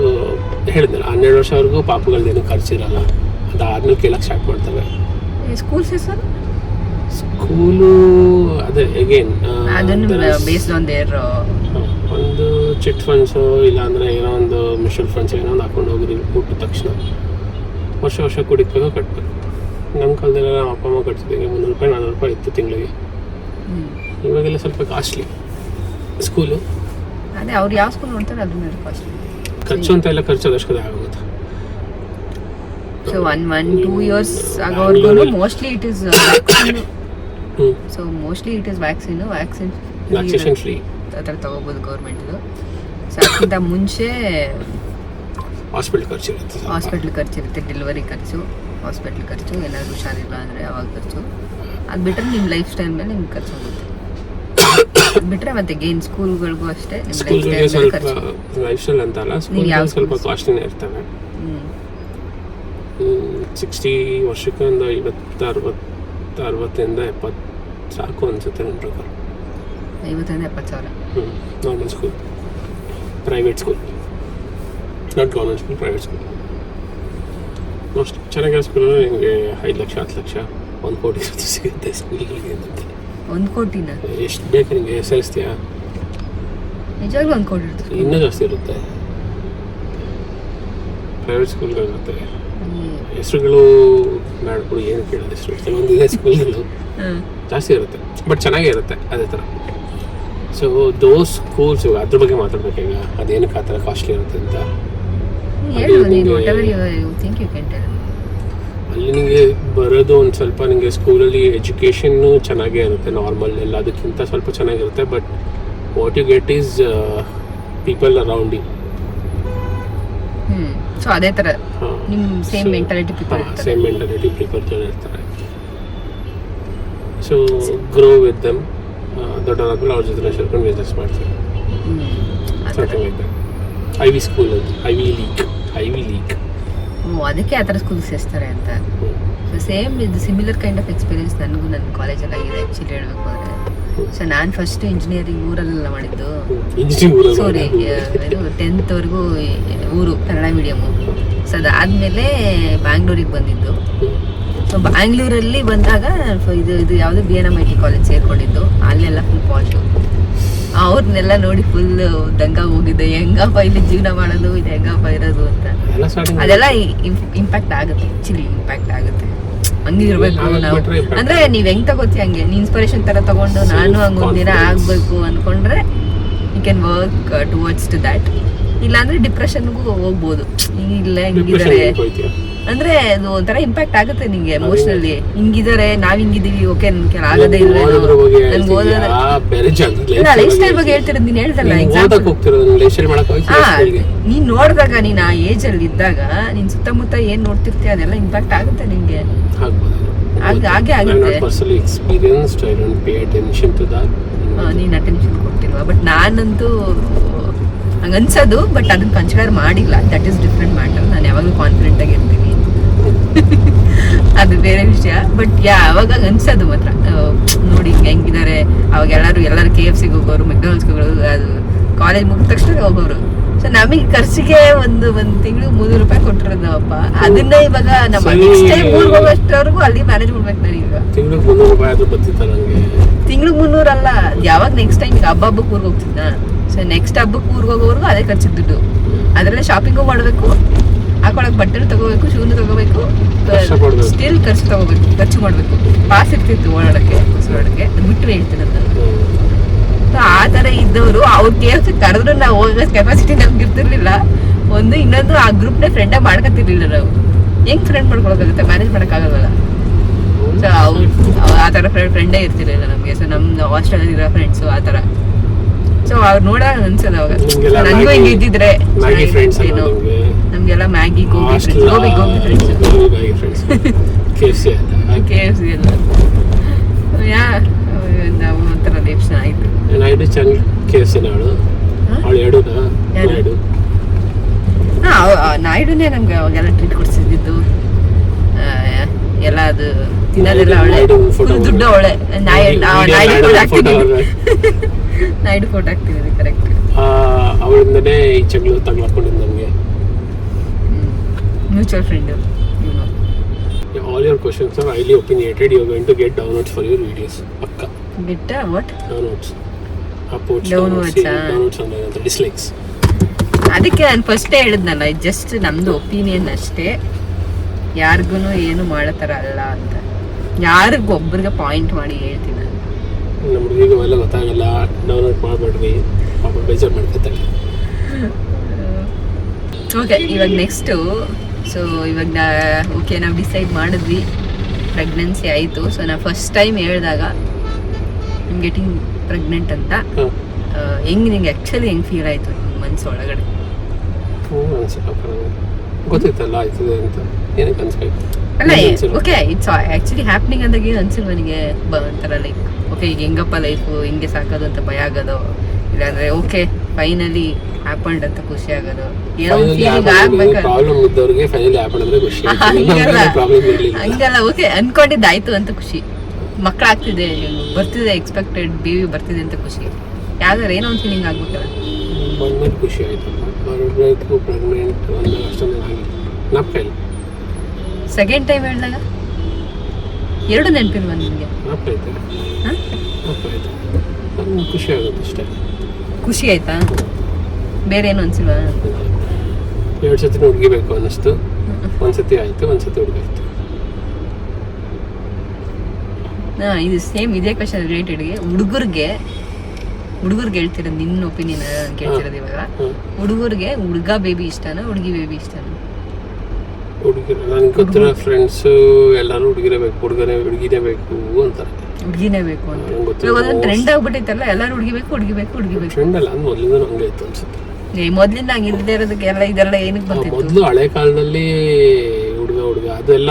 ಹೇಳಿದ್ನಲ್ಲ, ಹನ್ನೆರಡು ವರ್ಷವರೆಗೂ ಪಾಪುಗಳ್ದೇನು ಖರ್ಚಿರಲ್ಲ. ಅದಾದ್ಮೇಲೆ ಕೇಳಕ್ಕೆ ಸ್ಟಾರ್ಟ್ ಮಾಡ್ತವೆ. ಸ್ಕೂಲ್ ಹೆಸರು ಸ್ಕೂಲು ಅದೇ ಅಗೇನ್ ಅದನ್ನ ಬೇಸ್ಡ್ ಆನ್ ದೇರ್ ಒಂದು ಚಿಟ್ ಫಂಡ್ಸು ಇಲ್ಲಾಂದರೆ ಏನೋ ಒಂದು ಮ್ಯೂಚುವಲ್ ಫಂಡ್ಸ್ ಏನೋ ಒಂದು ಹಾಕೊಂಡು ಹೋಗಿ ಕೊಟ್ಟ ತಕ್ಷಣ. ವರ್ಷ ವರ್ಷ ಕುಡಿಬೇಕು ಕಟ್ಟಬೇಕು ನಮ್ಮ ಕಾಲದಲ್ಲಿ ನಮ್ಮ ಅಪ್ಪ ಅಮ್ಮ ಕಟ್ತಿದ್ದೀವಿ ಮುನ್ನೂರು ರೂಪಾಯಿ ನಾನ್ನೂರು ರೂಪಾಯಿ ಇತ್ತು ತಿಂಗಳಿಗೆ. ಇವಾಗೆಲ್ಲ ಸ್ವಲ್ಪ ಕಾಸ್ಟ್ಲಿ ಸ್ಕೂಲು ಅದೇ ಅವ್ರು ಯಾವ ಸ್ಕೂಲ್ ನೋಡ್ತಾರೆ ಅದ್ರ ಮೇಲೆ ಕಾಸ್ಟ್ಲಿ ಖರ್ಚು ಅಂತ ಎಲ್ಲ ಖರ್ಚು ಅದಷ್ಟು ಆಗುತ್ತೆ so one one two years ಆಗೋವರೆಗೂ mostly it is so mostly it is vaccine vaccine ಆ ಥರ ತೊಗೋಬೋದು ಗೌರ್ಮೆಂಟ್ದು ಸೊ ಅದಕ್ಕಿಂತ ಮುಂಚೆ ಹಾಸ್ಪಿಟ್ಲ್ ಖರ್ಚು ಇರುತ್ತೆ ಸ್ವಲ್ಪ. ಖರ್ಚು ಇರುತ್ತೆ ಡೆಲಿವರಿ ಖರ್ಚು ಹಾಸ್ಪಿಟ್ಲ್ ಖರ್ಚು ಏನಾದರೂ ಹುಷಾರಿಲ್ಲ ಅಂದರೆ ಅವಾಗ ಖರ್ಚು. ಅದು ಬಿಟ್ಟರೆ ನಿಮ್ಮ ಲೈಫ್ ಸ್ಟೈಲ್ ಮೇಲೆ ನಿಮ್ಗೆ ಖರ್ಚು ಹೋಗುತ್ತೆ ಅದು ಬಿಟ್ಟರೆ ಮತ್ತೆ ಗೇನ್ ಸ್ಕೂಲ್ಗಳಿಗೂ ಅಷ್ಟೇ ನಿಮ್ಮ ಲೈಫ್ ಸ್ಟೈಲ್ ಮೇಲೆ ಖರ್ಚು. ಲೈಫ್ ಸ್ಟೈಲ್ ಅಂತ ಅಲ್ಲ ಸ್ಕೂಲ್ ಯಾವ ಸ್ವಲ್ಪ ಕಾಸ್ಟ್ಲಿ ಕಾಸ್ಟ್ಲಿನೇ ಇರ್ತವೆ. ಸಿಕ್ಸ್ಟಿ ವರ್ಷಕ್ಕೆ ಒಂದು ಐವತ್ತು ಅರವತ್ತು ಅರವತ್ತರಿಂದ ಎಪ್ಪತ್ತು ಸಾಕು ಅನಿಸುತ್ತೆ ನನ್ನ ಪ್ರಕಾರ. ಐವತ್ತರಿಂದ ಎಪ್ಪತ್ತು ಸಾವಿರ. ಹ್ಞೂ normal school private school not government school private school most ಚೆನ್ನಾಗಿರೋ ಸ್ಕೂಲಲ್ಲಿ ನಿಮಗೆ ಐದು ಲಕ್ಷ ಹತ್ತು ಲಕ್ಷ ಒಂದು ಕೋಟಿ ಸಿಗುತ್ತೆ ಸ್ಕೂಲ್ಗಳಿಗೆ ಅಂತ. ಒಂದು ಕೋಟಿನ? ಎಷ್ಟು ಬೇಕು ನಿಮಗೆ ಸೇರಿಸ್ತೀಯಾ ನಿಜವಾಗ್ಲೂ ಒಂದು ಕೋಟಿ ಇರ್ತದೆ ಇನ್ನೂ ಜಾಸ್ತಿ ಇರುತ್ತೆ. ಪ್ರೈವೇಟ್ ಸ್ಕೂಲ್ಗಳಿರುತ್ತೆ ಹೆಸರುಗಳು ಮಾಡ್ಬಿಡು ಏನು ಕೇಳಿದ್ರೆ ಕೆಲವೊಂದು ಇದೇ ಸ್ಕೂಲ್ ಹಾಂ ಜಾಸ್ತಿ ಇರುತ್ತೆ. ಬಟ್ ಚೆನ್ನಾಗೇ ಇರುತ್ತೆ ಅದೇ ಥರ. ಸೊ ದೋಸ್ ಸ್ಕೂಲ್ಸ್ ಅದ್ರ ಬಗ್ಗೆ ಮಾತಾಡ್ಬೇಕೀಗ ಅದೇನಕ್ಕೆ ಆ ಥರ ಕಾಸ್ಟ್ಲಿ ಇರುತ್ತೆ ಅಂತ. ಅಲ್ಲಿ ನಿಮಗೆ ಬರೋದು ಒಂದು ಸ್ವಲ್ಪ ನಿಮಗೆ ಸ್ಕೂಲಲ್ಲಿ ಎಜುಕೇಷನ್ನು ಚೆನ್ನಾಗೇ ಇರುತ್ತೆ. ನಾರ್ಮಲ್ ಎಲ್ಲದಕ್ಕಿಂತ ಸ್ವಲ್ಪ ಚೆನ್ನಾಗಿರುತ್ತೆ. But what you get is people around you so ಅದೇ ಥರ ನಿಮ್ಮ same mentality people same mentality people ಜನ ಇರ್ತಾರೆ ಸೊ ಗ್ರೋ ವಿತ್ ದಮ್ ದೊಡ್ಡವರಾದ್ಮೇಲೆ ಅವ್ರ ಜೊತೆ ಸೇರ್ಕೊಂಡು business that Ivy school ಅಂತ Ivy leak Ivy leak ಅದಕ್ಕೆ ಆ ಥರ ಸ್ಕೂಲ್ ಸೇರಿಸ್ತಾರೆ ಅಂತ. ಸೊ ಸೇಮ್ ಇದು ಸಿಮಿಲರ್ ಕೈಂಡ್ ಆಫ್ ಎಕ್ಸ್ಪೀರಿಯನ್ಸ್ ನನಗೂ ನನ್ನ ಕಾಲೇಜಲ್ಲಿ ಆಗಿದೆ ಆ್ಯಕ್ಚುಲಿ ಹೇಳ್ಬೇಕು ಅಂದರೆ ಸೊ ನಾನು ಫಸ್ಟ್ ಇಂಜಿನಿಯರಿಂಗ್ ಊರಲ್ಲೆಲ್ಲ ಮಾಡಿದ್ದು. ಸಾರಿ ಟೆಂತ್ವರೆಗೂ ಊರು ಕನ್ನಡ ಮೀಡಿಯಮು ಸೊ ಅದಾದಮೇಲೆ ಬ್ಯಾಂಗ್ಳೂರಿಗೆ ಬಂದಿದ್ದು. ಸೊ ಬ್ಯಾಂಗ್ಳೂರಲ್ಲಿ ಬಂದಾಗ ಇದು ಇದು ಯಾವುದು B N M I T college ಸೇರ್ಕೊಂಡಿದ್ದು. ಅಲ್ಲೆಲ್ಲ ಫುಲ್ ಪಾಸ್ಟು ಅವ್ರನ್ನೆಲ್ಲ ನೋಡಿ ಫುಲ್ ದಂಗ ಹೋಗಿದ್ದೆ ಹೆಂಗಪ್ಪ ಇಲ್ಲಿ ಜೀವನ ಮಾಡೋದು? ಇದು ಹೆಂಗಪ್ಪ ಇರೋದು ಅಂತ. ಅದೆಲ್ಲ ಇಂಪ್ಯಾಕ್ಟ್ ಆಗುತ್ತೆ. ಆಕ್ಚುಲಿ ಇಂಪ್ಯಾಕ್ಟ್ ಆಗುತ್ತೆ. ಹಂಗಿರ್ಬೇಕು ನಾವು. ಅಂದ್ರೆ ನೀವ್ ಹೆಂಗ್ ತಗೋತಿ ಹಂಗೆ? ಇನ್ಸ್ಪಿರೇಷನ್ ತರ ತಗೊಂಡು ನಾನು ಹಂಗ ಒಂದಿನ. ಆಗ್ಬೇಕು ಅನ್ಕೊಂಡ್ರೆ you can work towards to that ಇಲ್ಲಾಂದ್ರೆ ಡಿಪ್ರೆಷನ್ಗೂ ಹೋಗ್ಬೋದು. ಇಲ್ಲ ಹಿಂಗಿದ್ದಾರೆ ಅಂದ್ರೆ ಅದು ಒಂಥರ ಇಂಪ್ಯಾಕ್ಟ್ ಆಗುತ್ತೆ ನಿಂಗೆ ಎಮೋಷನಲಿ ಹಿಂಗಿದ್ದಾರೆ ನಾವ್ ಹಿಂಗಿದೀವಿ ಓಕೆ ನನ್ಗೆ ಆಗದೇ ಇಲ್ಲ ನನ್ಗೆ ಓದೋದ ಲೈಫ್ ಸ್ಟೈಲ್ ಬಗ್ಗೆ ಹೇಳ್ತಿರೋದು ನೀನ್ ಹೇಳ್ದಲ್ಲ ನೀನ್ ನೋಡಿದಾಗ ನೀನ್ ಆ ಏಜ್ ಅಲ್ಲಿ ಇದ್ದಾಗ ನಿನ್ ಸುತ್ತಮುತ್ತ ಏನ್ ನೋಡ್ತಿರ್ತೀಯ ಅದೆಲ್ಲ ಇಂಪ್ಯಾಕ್ಟ್ ಆಗುತ್ತೆ ನಿಂಗೆ. ಹಾಗೆ- ಆಗುತ್ತೆ. ನೀನ್ ಅಟೆನ್ಷನ್ ಕೊಟ್ಟಿಲ್ವಾ? ಬಟ್ ನಾನಂತೂ ಹಂಗ ಅನ್ಸೋದು ಬಟ್ ಅದನ್ನ ಕನ್ಸಿಡರ್ ಮಾಡಿಲ್ಲ. ದಟ್ ಇಸ್ ಡಿಫ್ರೆಂಟ್ ಮ್ಯಾಟರ್ ನಾನು ಯಾವಾಗಲೂ ಕಾನ್ಫಿಡೆಂಟ್ ಆಗಿರ್ತೀನಿ ಅದು ಬೇರೆ ವಿಷಯ. ಬಟ್ ಯಾ ಅವಾಗ ಅನ್ಸೋದು ಮಾತ್ರ. ನೋಡಿ ಹಿಂಗ್ ಹೆಂಗಿದ್ದಾರೆ ಅವಾಗ ಎಲ್ಲರೂ ಎಲ್ಲರೂ ಕೆ ಎಫ್ ಸಿಗೆ ಹೋಗೋರು ಮೆಕ್ಡೊನಾಲ್ಡ್ಸ್ಗೆ ಹೋಗೋರು ಅದು ಕಾಲೇಜ್ ಮುಗಿದ ತಕ್ಷಣ ಹೋಗೋರು. ಸೊ ನಮಗೆ ಖರ್ಚಿಗೆ ಒಂದು ಒಂದು ತಿಂಗಳು ಮುನ್ನೂರು ರೂಪಾಯಿ ಕೊಟ್ಟಿರೋದು ನಾವಪ್ಪ ಅದನ್ನ ಇವಾಗ ನಮ್ಮ. ನೆಕ್ಸ್ಟ್ ಟೈಮ್ ಊರಿಗೆ ಹೋಗೋಷ್ಟವರೆಗೂ ಅಲ್ಲಿ ಮ್ಯಾನೇಜ್ ಮಾಡ್ಬೇಕು ನಾನು ಈಗ ತಿಂಗಳಿಗೆ ಮುನ್ನೂರು ರೂಪಾಯಿ ಆದ್ರೂ ಬರ್ತಿತ್ತ ನನಗೆ ತಿಂಗ್ಳಿಗೆ ಮುನ್ನೂರಲ್ಲ ಯಾವಾಗ ನೆಕ್ಸ್ಟ್ ಟೈಮ್ ಈಗ ಹಬ್ಬ ಹಬ್ಬಕ್ಕೆ ಊರಿಗೆ ಹೋಗ್ತಿದ್ದ ಸೊ ನೆಕ್ಸ್ಟ್ ಹಬ್ಬಕ್ಕೆ ಊರಿಗೆ ಹೋಗೋವರೆಗೂ ಅದೇ ಖರ್ಚಿಗೆ ದುಡ್ಡು. ಅದರಲ್ಲೇ ಶಾಪಿಂಗು ಮಾಡಬೇಕು. ಹಾಕೊಳಕ್ ಬಟ್ಟೆ ತಗೋಬೇಕು ಶೂನು ತಗೋಬೇಕು. ಸ್ಟಿಲ್ ಖರ್ಚು ತಗೋಬೇಕು ಖರ್ಚು ಮಾಡಬೇಕು. ಪಾಸ್ ಇರ್ತಿತ್ತು ಓಡಾಡಕ್ಕೆ ಓಡಾಡಕ್ಕೆ ಅದು ಬಿಟ್ಟರೆ ಹೇಳ್ತೀನಿ ಆತರ ಸೊ ಆ ಥರ ಇದ್ದವರು ಅವ್ರ ಕೆ ಎಫ್ ಕರೆದ್ರು ನಾವು ಹೋಗೋ ಕೆಪಾಸಿಟಿ ನಮ್ಗೆ ಇರ್ತಿರ್ಲಿಲ್ಲ. ಒಂದು ಇನ್ನೊಂದು ಆ ಗ್ರೂಪ್ನೇ ಫ್ರೆಂಡೇ ಮಾಡ್ಕೊತಿರ್ಲಿಲ್ಲ ನಾವು. ಹೆಂಗ್ ಫ್ರೆಂಡ್ ಮಾಡ್ಕೊಳಕ್ಕಾಗುತ್ತೆ? ಮ್ಯಾನೇಜ್ ಮಾಡೋಕ್ಕಾಗಲ್ಲ ಸೊ ಅವ್ರು ಆ ಥರ ಫ್ರೆಂಡೇ ಇರ್ತಿರ್ಲಿಲ್ಲ ನಮಗೆ. ಸೊ ನಮ್ಮ ಹಾಸ್ಟೆಲ್ ಇರೋ ಫ್ರೆಂಡ್ಸು ಆ ಥರ. ಸೊ ಅವ್ರು ನೋಡಾಗ ಅನ್ಸೋದು ಅವಾಗ. ನನಗೂ ಹಿಂಗೆ ಇದ್ದಿದ್ರೆ. ಏನೋ. ನಮ್ಗೆಲ್ಲ Maggi gobi hostel gobi gobi friends K F C ಅಲ್ಲ. ಕೆ ಎಫ್ ಸಿ ಎಲ್ಲ ಯಾ ನಾವು ಒಂಥರ ಲೇಪ್ಸ್ ಆಯ್ತು ನಾಯ್ಡು ಚಂಗ್ ಕೆ ಎಫ್ ಸಿ ನಾಳು ಅವಳು? ನಾಯ್ಡು. ಆ ನಾಯ್ಡುನೇ ನಮ್ಗೆ ಅವಾಗೆಲ್ಲ ಟ್ರೀಟ್ ಕೊಡ್ಸಿದ್ದು ಎಲ್ಲ ಅದು ತಿನ್ನೋದೆಲ್ಲ ಅವಳೆ ದುಡ್ಡು ಅವಳೆ ನಾಯ್ಡು ಆ Video Naidu Naidu photo correct ಅವಳಿಂದನೇ ಈ ಫೋಟೋ ಹಾಕ್ತಿದ್ವಿ ಕರೆಕ್ಟ್ ಅವಳಿಂದನೇ ಈ ಚಗ್ಲು ತಗ್ಲಾಕೊಂಡಿದ್ದು ನಮಗೆ mutual friend all your questions are highly opinionated you going to get downloads for your videos ಪಕ್ಕ ಬಿಟ್ಟ ವಾಟ್ ಡೌನ್ಲೋಡ್ಸ್ ಅಪೋರ್ಟ್ಸ್ Downloads ಆ? ಡೌನ್ಲೋಡ್ಸ್ ಅಂದ್ರೆ ಅಂತ ಡಿಸ್ಲೈಕ್ಸ್ ಅದಕ್ಕೆ ನಾನು ಫಸ್ಟೇ ಹೇಳಿದ್ನಲ್ಲ ಜಸ್ಟ್ ನಮ್ದು ಒಪಿನಿಯನ್ ಅಷ್ಟೇ. ಯಾರಿಗೂ ಏನು ಮಾಡೋ ಥರ ಅಲ್ಲ ಅಂತ. ಯಾರಿಗೂ ಒಬ್ರಿಗೆ ಪಾಯಿಂಟ್ ಮಾಡಿ ಹೇಳ್ತೀನಿ ನಾನು. ನಮ್ಮ ಹುಡುಗಿಗೆ ಅವೆಲ್ಲ ಗೊತ್ತಾಗಲ್ಲ ಡೌನ್ಲೋಡ್ ಮಾಡಬೇಡ್ರಿ. ಪಾಪ ಬೇಜಾರು ಮಾಡ್ಕೊತಾರೆ. ಓಕೆ ಇವಾಗ ನೆಕ್ಸ್ಟು ಸೊ ಇವಾಗ ನಾ ಓಕೆ ನಾವು ಡಿಸೈಡ್ ಮಾಡಿದ್ವಿ. ಪ್ರೆಗ್ನೆನ್ಸಿ ಆಯಿತು. ಸೊ ನಾ ಫಸ್ಟ್ ಟೈಮ್ ಹೇಳಿದಾಗ ನಿಮ್ಗೆ ಗೆಟಿಂಗ್ ಪ್ರೆಗ್ನೆಂಟ್ ಅಂತ. ಹೆಂಗೆ ನಿಂಗೆ ಆ್ಯಕ್ಚುಲಿ ಹೆಂಗೆ ಫೀಲ್ ಆಯಿತು? ಮನಸ್ಸು ಒಳಗಡೆ. ಗೊತ್ತಿತ್ತಲ್ಲ ಆಯ್ತದೆ ಅಂತ. ಏನಕ್ಕೆ ಅನ್ಸ್ಬೇಕು? ಅಲ್ಲ ಓಕೆ ಇಟ್ಸ್ ಆ್ಯಕ್ಚುಲಿ ಹ್ಯಾಪ್ನಿಂಗ್ ಅಂದಾಗ ಏನು ಅನ್ಸಿಲ್ವ ನನಗೆ ಒಂಥರ ಲೈಕ್ ಓಕೆ ಈಗ ಹೆಂಗಪ್ಪ ಲೈಫು ಹಿಂಗೆ ಸಾಕೋದು ಅಂತ ಭಯ ಆಗೋದು? ಇಲ್ಲಾಂದ್ರೆ ಓಕೆ ಫೈನಲಿ ಹ್ಯಾಪಂಡ್ ಅಂತ ಖುಷಿ ಆಗೋದು. ಏನೋ ಫೀಲಿಂಗ್ ಆಗ್ಬೇಕು ಪ್ರಾಬ್ಲಮ್ ಇದ್ದವ್ರಿಗೆ ಫೈನಲಿ ಆ್ಯಪ್ ಖುಷಿ. ಹಂಗಲ್ಲ. ಓಕೆ ಅನ್ಕೊಂಡಿದ್ದಾಯ್ತು ಅಂತ ಖುಷಿ. ಮಕ್ಕಳಾಗ್ತಿದೆ ಬರ್ತಿದೆ ಎಕ್ಸ್ಪೆಕ್ಟೆಡ್ ಬೇಬಿ ಬರ್ತಿದೆ ಅಂತ ಖುಷಿ. ಯಾವ್ದಾರ ಏನೋ ಒಂದು ಫೀಲಿಂಗ್ ಆಗ್ಬೇಕಲ್ಲ ಖುಷಿ ಆಯ್ತು. ಪ್ರೆಗ್ನೆಂಟ್ ಒಂದು ಅಷ್ಟೊಂದು ಆಗಿಲ್ಲ. ನಪ್ಪ ಸೆಕೆಂಡ್ ಟೈಮ್ ಹೇಳಿದಾಗ? ಎರಡು ನೆನಪಿಲ್ವಾ ನಿಮಗೆ ಖುಷಿ ಆಗುತ್ತೆ ಅಷ್ಟೇ. ಖುಷಿ ಆಯ್ತಾ? ಬೇರೆ ಏನು ಅನ್ಸಿಲ್ವಾ? ಎರಡು ಸತಿ ಹುಡುಗಿಬೇಕು ಅನ್ನಿಸ್ತು. ಒಂದ್ಸತಿ ಆಯ್ತು ಒಂದ್ಸತಿ ಹುಡುಗಾಯ್ತು. ಹಾ ಇದು ಸೇಮ್ ಇದೇ ಕ್ವಶನ್ ರಿಲೇಟೆಡ್ಗೆ ಹುಡುಗರಿಗೆ ಹುಡುಗರ್ಗೆ ಹೇಳ್ತಿರೋದು ನಿನ್ನ ಒಪಿನಿಯನ್ ಕೇಳ್ತಿರೋದು ಇವಾಗ. ಹುಡುಗರಿಗೆ ಹುಡುಗ ಬೇಬಿ ಇಷ್ಟನಾ ಹುಡುಗಿ ಬೇಬಿ ಇಷ್ಟನಾ? ಹುಡುಗಿರು ನನ್ಗೆ ಗೊತ್ತಿರೋ ಫ್ರೆಂಡ್ಸು ಎಲ್ಲರೂ ಹುಡುಗಿರೇ ಬೇಕು ಹುಡುಗನೇ ಹುಡುಗಿನೇ ಬೇಕು ಅಂತಾರೆ. ಹುಡುಗಿನೇ ಬೇಕು ಅಂತ. ಇವಾಗ ಅದೊಂದು ಟ್ರೆಂಡ್ ಆಗ್ಬಿಟ್ಟಿತ್ತಲ್ಲ ಎಲ್ಲರೂ ಹುಡುಗಿ ಬೇಕು ಹುಡುಗಿ ಬೇಕು ಹುಡುಗಿ ಬೇಕು ಫ್ರೆಂಡ್ ಅಲ್ಲ ಮೊದಲಿಂದ ಹಂಗೆ ಇತ್ತು ಅನ್ಸುತ್ತೆ. ಏ, ಮೊದ್ಲಿಂದ ಹಂಗೆ ಇಲ್ಲದೆ ಇರೋದಕ್ಕೆ ಎಲ್ಲ ಇದೆಲ್ಲ ಏನಕ್ಕೆ ಬರ್ತಿತ್ತು ಮೊದಲು ಹಳೆ ಕಾಲದಲ್ಲಿ ಹುಡುಗ ಹುಡುಗ ಅದೆಲ್ಲ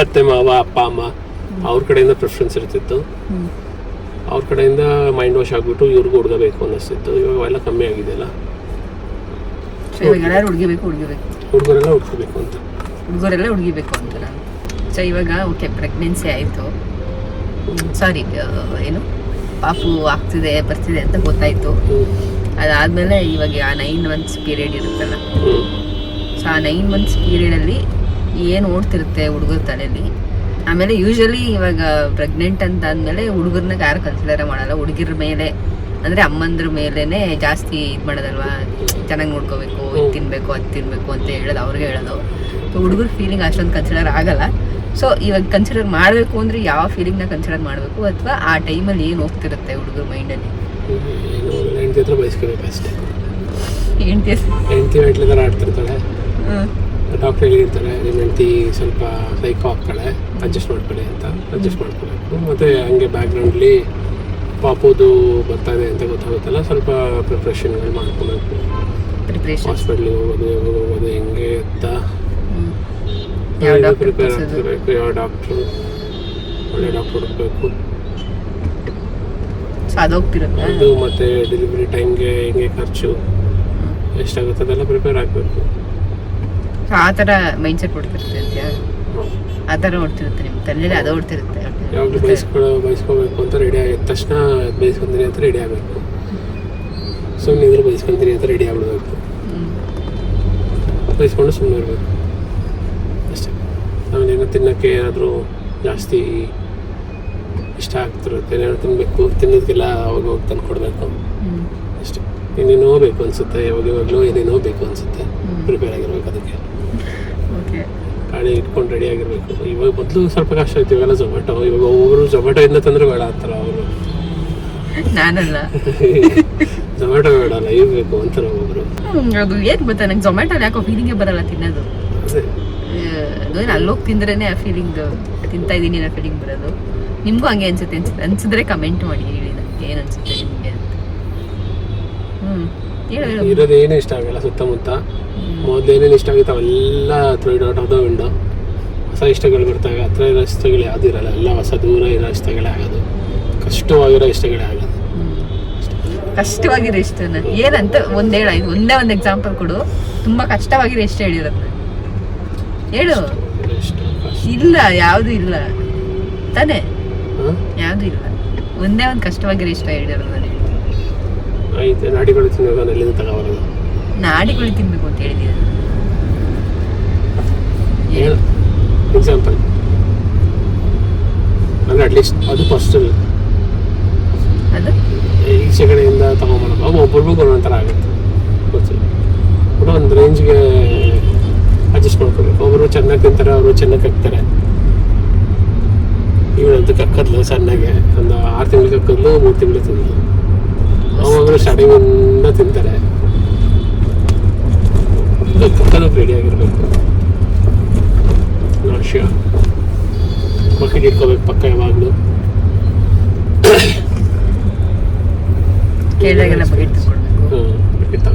ಅತ್ತೆ ಮಾವ ಅಪ್ಪ ಅಮ್ಮ ಅವ್ರ ಕಡೆಯಿಂದ ಪ್ರಿಫರೆನ್ಸ್ ಇರ್ತಿತ್ತು. ಅವ್ರ ಕಡೆಯಿಂದ ಮೈಂಡ್ ವಾಶ್ ಆಗ್ಬಿಟ್ಟು ಇವ್ರಿಗೂ ಹುಡುಗ ಬೇಕು ಅನ್ನಿಸ್ತಿತ್ತು. ಇವಾಗ ಎಲ್ಲ ಕಮ್ಮಿ ಆಗಿದೆ ಅಲ್ಲ ಇವಾಗ ಎಲ್ಲರೂ ಹುಡುಗಿ ಬೇಕು ಹುಡುಗಿ ಬೇಕು ಹುಡುಗರೆಲ್ಲ ಹುಡ್ಕೋಬೇಕು ಅಂತ. ಹುಡುಗರೆಲ್ಲ ಹುಡುಗಿ ಬೇಕು ಅಂತ ಸೊ ಇವಾಗ ಓಕೆ ಪ್ರೆಗ್ನೆನ್ಸಿ ಆಯಿತು. ಸಾರಿ ಏನು? ಪಾಪು ಆಗ್ತಿದೆ, ಬರ್ತಿದೆ ಅಂತ ಗೊತ್ತಾಯಿತು. ಅದಾದಮೇಲೆ ಇವಾಗ ಆ ನೈನ್ ಮಂತ್ಸ್ ಪೀರಿಯಡ್ ಇರುತ್ತಲ್ಲ. ಸೊ ಆ ನೈನ್ ಮಂತ್ಸ್ ಪೀರಿಯಡಲ್ಲಿ ಏನು ಓಡ್ತಿರುತ್ತೆ ಹುಡುಗರ ತಲೆಯಲ್ಲಿ ಆಮೇಲೆ ಯೂಶ್ವಲಿ ಇವಾಗ ಪ್ರೆಗ್ನೆಂಟ್ ಅಂತ ಅಂದಮೇಲೆ ಹುಡುಗರನ್ನ ಯಾರು ಕನ್ಸಿಡರ್ ಮಾಡಲ್ಲ. ಹುಡುಗಿರ ಮೇಲೆ, ಅಂದರೆ ಅಮ್ಮಂದ್ರ ಮೇಲೇ ಜಾಸ್ತಿ ಇದು ಮಾಡೋದಲ್ವಾ? ಚೆನ್ನಾಗಿ ನೋಡ್ಕೋಬೇಕು, ಇದು ತಿನ್ನಬೇಕು ಅದು ತಿನ್ನಬೇಕು ಅಂತ ಹೇಳೋದು, ಅವ್ರಿಗೆ ಹೇಳೋದು. ಸೊ ಹುಡುಗರ ಫೀಲಿಂಗ್ ಅಷ್ಟೊಂದು ಕನ್ಸಿಡರ್ ಆಗಲ್ಲ. ಸೊ ಇವಾಗ ಕನ್ಸಿಡರ್ ಮಾಡಬೇಕು ಅಂದರೆ ಯಾವ ಫೀಲಿಂಗ್ನ ಕನ್ಸಿಡರ್ ಮಾಡಬೇಕು ಅಥವಾ ಆ ಟೈಮಲ್ಲಿ ಏನು ಹೋಗ್ತಿರುತ್ತೆ ಹುಡುಗರ ಮೈಂಡಲ್ಲಿ ಹೆಂಡತಿ ಹತ್ರ ಬಯಸ್ಕೋಬೇಕು ಅಷ್ಟೇ. ಹೆಂಡ್ತಿ ಹೆಂಡತಿ ಮೆಟ್ಲ ಥರ ಆಡ್ತಿರ್ತಾಳೆ. ಡಾಕ್ಟರ್ ಹೇಳಿರ್ತಾರೆ ನಿಮ್ಮ ಹೆಂಡತಿ ಸ್ವಲ್ಪ ಸೈಕೋ ಹಾಕ್ತಾಳೆ ಅಡ್ಜಸ್ಟ್ ಮಾಡ್ಕೊಳ್ಳಿ ಅಂತ ಅಡ್ಜಸ್ಟ್ ಮಾಡ್ಕೊಬೇಕು. ಮತ್ತು ಹಂಗೆ ಬ್ಯಾಕ್ಗ್ರೌಂಡ್ಲಿ ಪಾಪುದು ಬರ್ತಾ ಇದೆ ಅಂತ ಗೊತ್ತಾಗುತ್ತಲ್ಲ ಸ್ವಲ್ಪ ಪ್ರಿಪ್ರೇಷನ್ಗಳು ಮಾಡ್ಕೊಬೇಕು. ಪ್ರಿಪ್ರೇಷನ್ ಹಾಸ್ಪಿಟ್ಲಿಗೆ ಹೋಗೋದು ಹೋಗೋದು ಹೆಂಗೆ ಅಂತ. ಯಾವ ಡಾಕ್ಟರ್ ಪ್ರಿಪೇರ್? ಆಗ್ತಿರ್ಬೇಕು ಯಾವ ಡಾಕ್ಟ್ರು? ಒಳ್ಳೆ ಡಾಕ್ಟರ್ ಹುಡುಕ್ಬೇಕು ಅದೋಗ್ತಿರುತ್ತೆ ಅದು ಮತ್ತು ಡೆಲಿವರಿ ಟೈಮ್ಗೆ ಹೆಂಗೆ ಖರ್ಚು ಎಷ್ಟಾಗುತ್ತೆ ಅದೆಲ್ಲ ಪ್ರಿಪೇರ್ ಆಗಬೇಕು. ಆ ಥರ ಮೈಂಡ್ ಸೆಟ್ ಹೊಡ್ತಿರುತ್ತೆ ಅಂತ್ಯ ಆ ಥರ ಹೊಡ್ತಿರುತ್ತೆ ನಿಮ್ಮ ತಲೆಯಲ್ಲಿ ಅದು ಹೊಡ್ತಿರುತ್ತೆ ಯಾವಾಗಲೂ ಬಯಸ್ಕೊಳ್ಳೋ ಬಯಸ್ಕೋಬೇಕು ಅಂತ ರೆಡಿ ಆಗಿದ ತಕ್ಷಣ ಬಯಸ್ಕೊಂತೀನಿ ಅಂತ ರೆಡಿ ಆಗಬೇಕು. ಸುಮ್ಮನೆ ಇದ್ರೆ ಬಯಸ್ಕೊಂತೀನಿ ಅಂತ ರೆಡಿ ಆಗ್ಬಿಡ್ಬೇಕು. ಬಯಸ್ಕೊಂಡು ಸುಮ್ಮನೆ ಇರಬೇಕು. ಏನೋ ತಿನ್ನೋಕ್ಕೆ ಏನಾದರೂ ಜಾಸ್ತಿ ಇಷ್ಟ ಆಗ್ತಿರುತ್ತೆ. ಏನೇನೋ ತಿನ್ನಬೇಕು ತಿನ್ನೋದಕ್ಕೆಲ್ಲ ಅವಾಗ ಹೋಗಿ ತಂದು ಕೊಡಬೇಕು. ಅಷ್ಟೆ. ಏನೇನೋ ಬೇಕು ಅನಿಸುತ್ತೆ. ಯಾವಾಗ ಯಾವಾಗಲೂ ಏನೇನೋ ಬೇಕು ಅನಿಸುತ್ತೆ. ಪ್ರಿಪೇರ್ ಆಗಿರ್ಬೇಕು ಅದಕ್ಕೆ. ಓಕೆ. ಗಾಡಿ ಇಟ್ಕೊಂಡು ರೆಡಿ ಆಗಿರಬೇಕು. ಇವಾಗ ಮೊದಲು ಸ್ವಲ್ಪ ಕಷ್ಟ ಆಯ್ತು ಇವೆಲ್ಲ ಝೊಮ್ಯಾಟೊ ಇವಾಗ ಒಬ್ಬರು ಝೊಮ್ಯಾಟೊ ತಂದ್ರೆ ಬೇಡ ಅಂತಾರ ಅವರು. ನಾನಲ್ಲ. ಝೊಮ್ಯಾಟೊ ಬೇಡ ಲೈವ್ ಬೇಕು ಅಂತಾರೆ ಒಬ್ಬರು ಅದು ಏನು ಗೊತ್ತಾ? ನಂಗೆ ಝೊಮ್ಯಾಟೊ ಯಾಕೋ ಫೀಲಿಂಗೇ ಬರಲ್ಲ ತಿನ್ನೋದು. ಏನು ಅಲ್ಲೋಗಿ ತಿಂದ್ರೇನೆ ಆ ಫೀಲಿಂಗ್ ತಿಂತಾ ಇದ್ದೀನಿ ಅನ್ನೋ ಫೀಲಿಂಗ್ ಬರೋದು. ನಿಮಗೂ ಹಂಗೆ ಅನ್ಸುತ್ತೆ ಅನ್ಸುತ್ತೆ ಅನ್ಸಿದ್ರೆ ಕಮೆಂಟ್ ಮಾಡಿ ಹೇಳಿ ನನಗೆ ಏನು ಅನ್ಸುತ್ತೆ ನಿಮಗೆ ಅಂತ. ಹ್ಞೂ ಇರೋದು ಏನೂ ಇಷ್ಟ ಆಗಲ್ಲ ಸುತ್ತಮುತ್ತ. ಮೊದಲೇನೇನು ಇಷ್ಟ ಆಗುತ್ತೆ ಅವೆಲ್ಲ throwed out of the window ಹೊಸ ಇಷ್ಟಗಳು ಬರ್ತವೆ ಹತ್ರ ಇರೋ ಇಷ್ಟಗಳು ಯಾವುದೂ ಇರಲ್ಲ. ಎಲ್ಲ ಹೊಸ ದೂರ ಇರೋ ಇಷ್ಟಗಳೇ ಆಗೋದು. ಕಷ್ಟವಾಗಿರೋ ಇಷ್ಟಗಳೇ ಆಗೋದು. ಕಷ್ಟವಾಗಿರೋ ಇಷ್ಟನ. ಏನಂತ ಒಂದ್ ಹೇಳ ಒಂದೇ ಒಂದು ಎಕ್ಸಾಂಪಲ್ ಕೊಡು. ತುಂಬಾ ಕಷ್ಟವಾಗಿರೋ ಇಷ್ಟ ಹೇಳಿರೋದು ಹೇಳು. ಇಲ್ಲ ಯಾವುದು ಇಲ್ಲ. ತಾನೆ? ಯಾವುದು ಇಲ್ಲ. ಒಂದೇ ಒಂದು ಕಷ್ಟವಾಗಿರೋ ಇಷ್ಟ ಹೇಳಿರೋದು ನಾನು. ಆಯ್ತು ನಾಡಿಗಳು ತಿನ್ನೋದು ಎಲ್ಲಿಂದ ತಗೋಬರೋದು ನಾಡಿಗಳು ತಿನ್ಬೇಕು ಅಂತ ಹೇಳಿದ್ದೀನಿ ಹೇಳು. ಎಕ್ಸಾಂಪಲ್ ನಾನು ಅಟ್ಲೀಸ್ಟ್ ಅದು ಪರ್ಸ್ನಲ್ ಅದು? ಈಚೆ ಕಡೆಯಿಂದ ತಗೊಂಬರೋದು ಅವು ಒಬ್ಬೊಬ್ರಿಗೂ ಒಂದೊಂದು ಥರ ಆಗುತ್ತೆ. ಗೊತ್ತಿಲ್ಲ. ಕೂಡ ಒಂದು ರೇಂಜ್ಗೆ ಅಡ್ಜಸ್ಟ್ ಮಾಡ್ಕೋಬೇಕು ಒಬ್ಬರು ಚೆನ್ನಾಗಿ ತಿಂತಾರೆ ಅವರು ಚೆನ್ನಾಗಿ ಕಕ್ತಾರೆ ಇವಳಂತೂ ಕಕ್ಕದ್ಲು ಸಣ್ಣಗೆ. ಒಂದು ಆರು ತಿಂಗಳು ಕಕ್ಕದ್ಲು ಮೂರು ತಿಂಗಳು ತಿಂದ್ಲು. ಅವಾಗಲೂ ಸ್ಟಾರ್ಟಿಂಗಿಂದ ತಿಂತಾರೆ. ಕಕ್ಕದು ರೆಡಿ ಆಗಿರಬೇಕು. ನಾಶ್ಯ ಬಕೆಟ್ ಇಟ್ಕೋಬೇಕು ಪಕ್ಕ ಯಾವಾಗಲೂ. ಬಕೆಟ್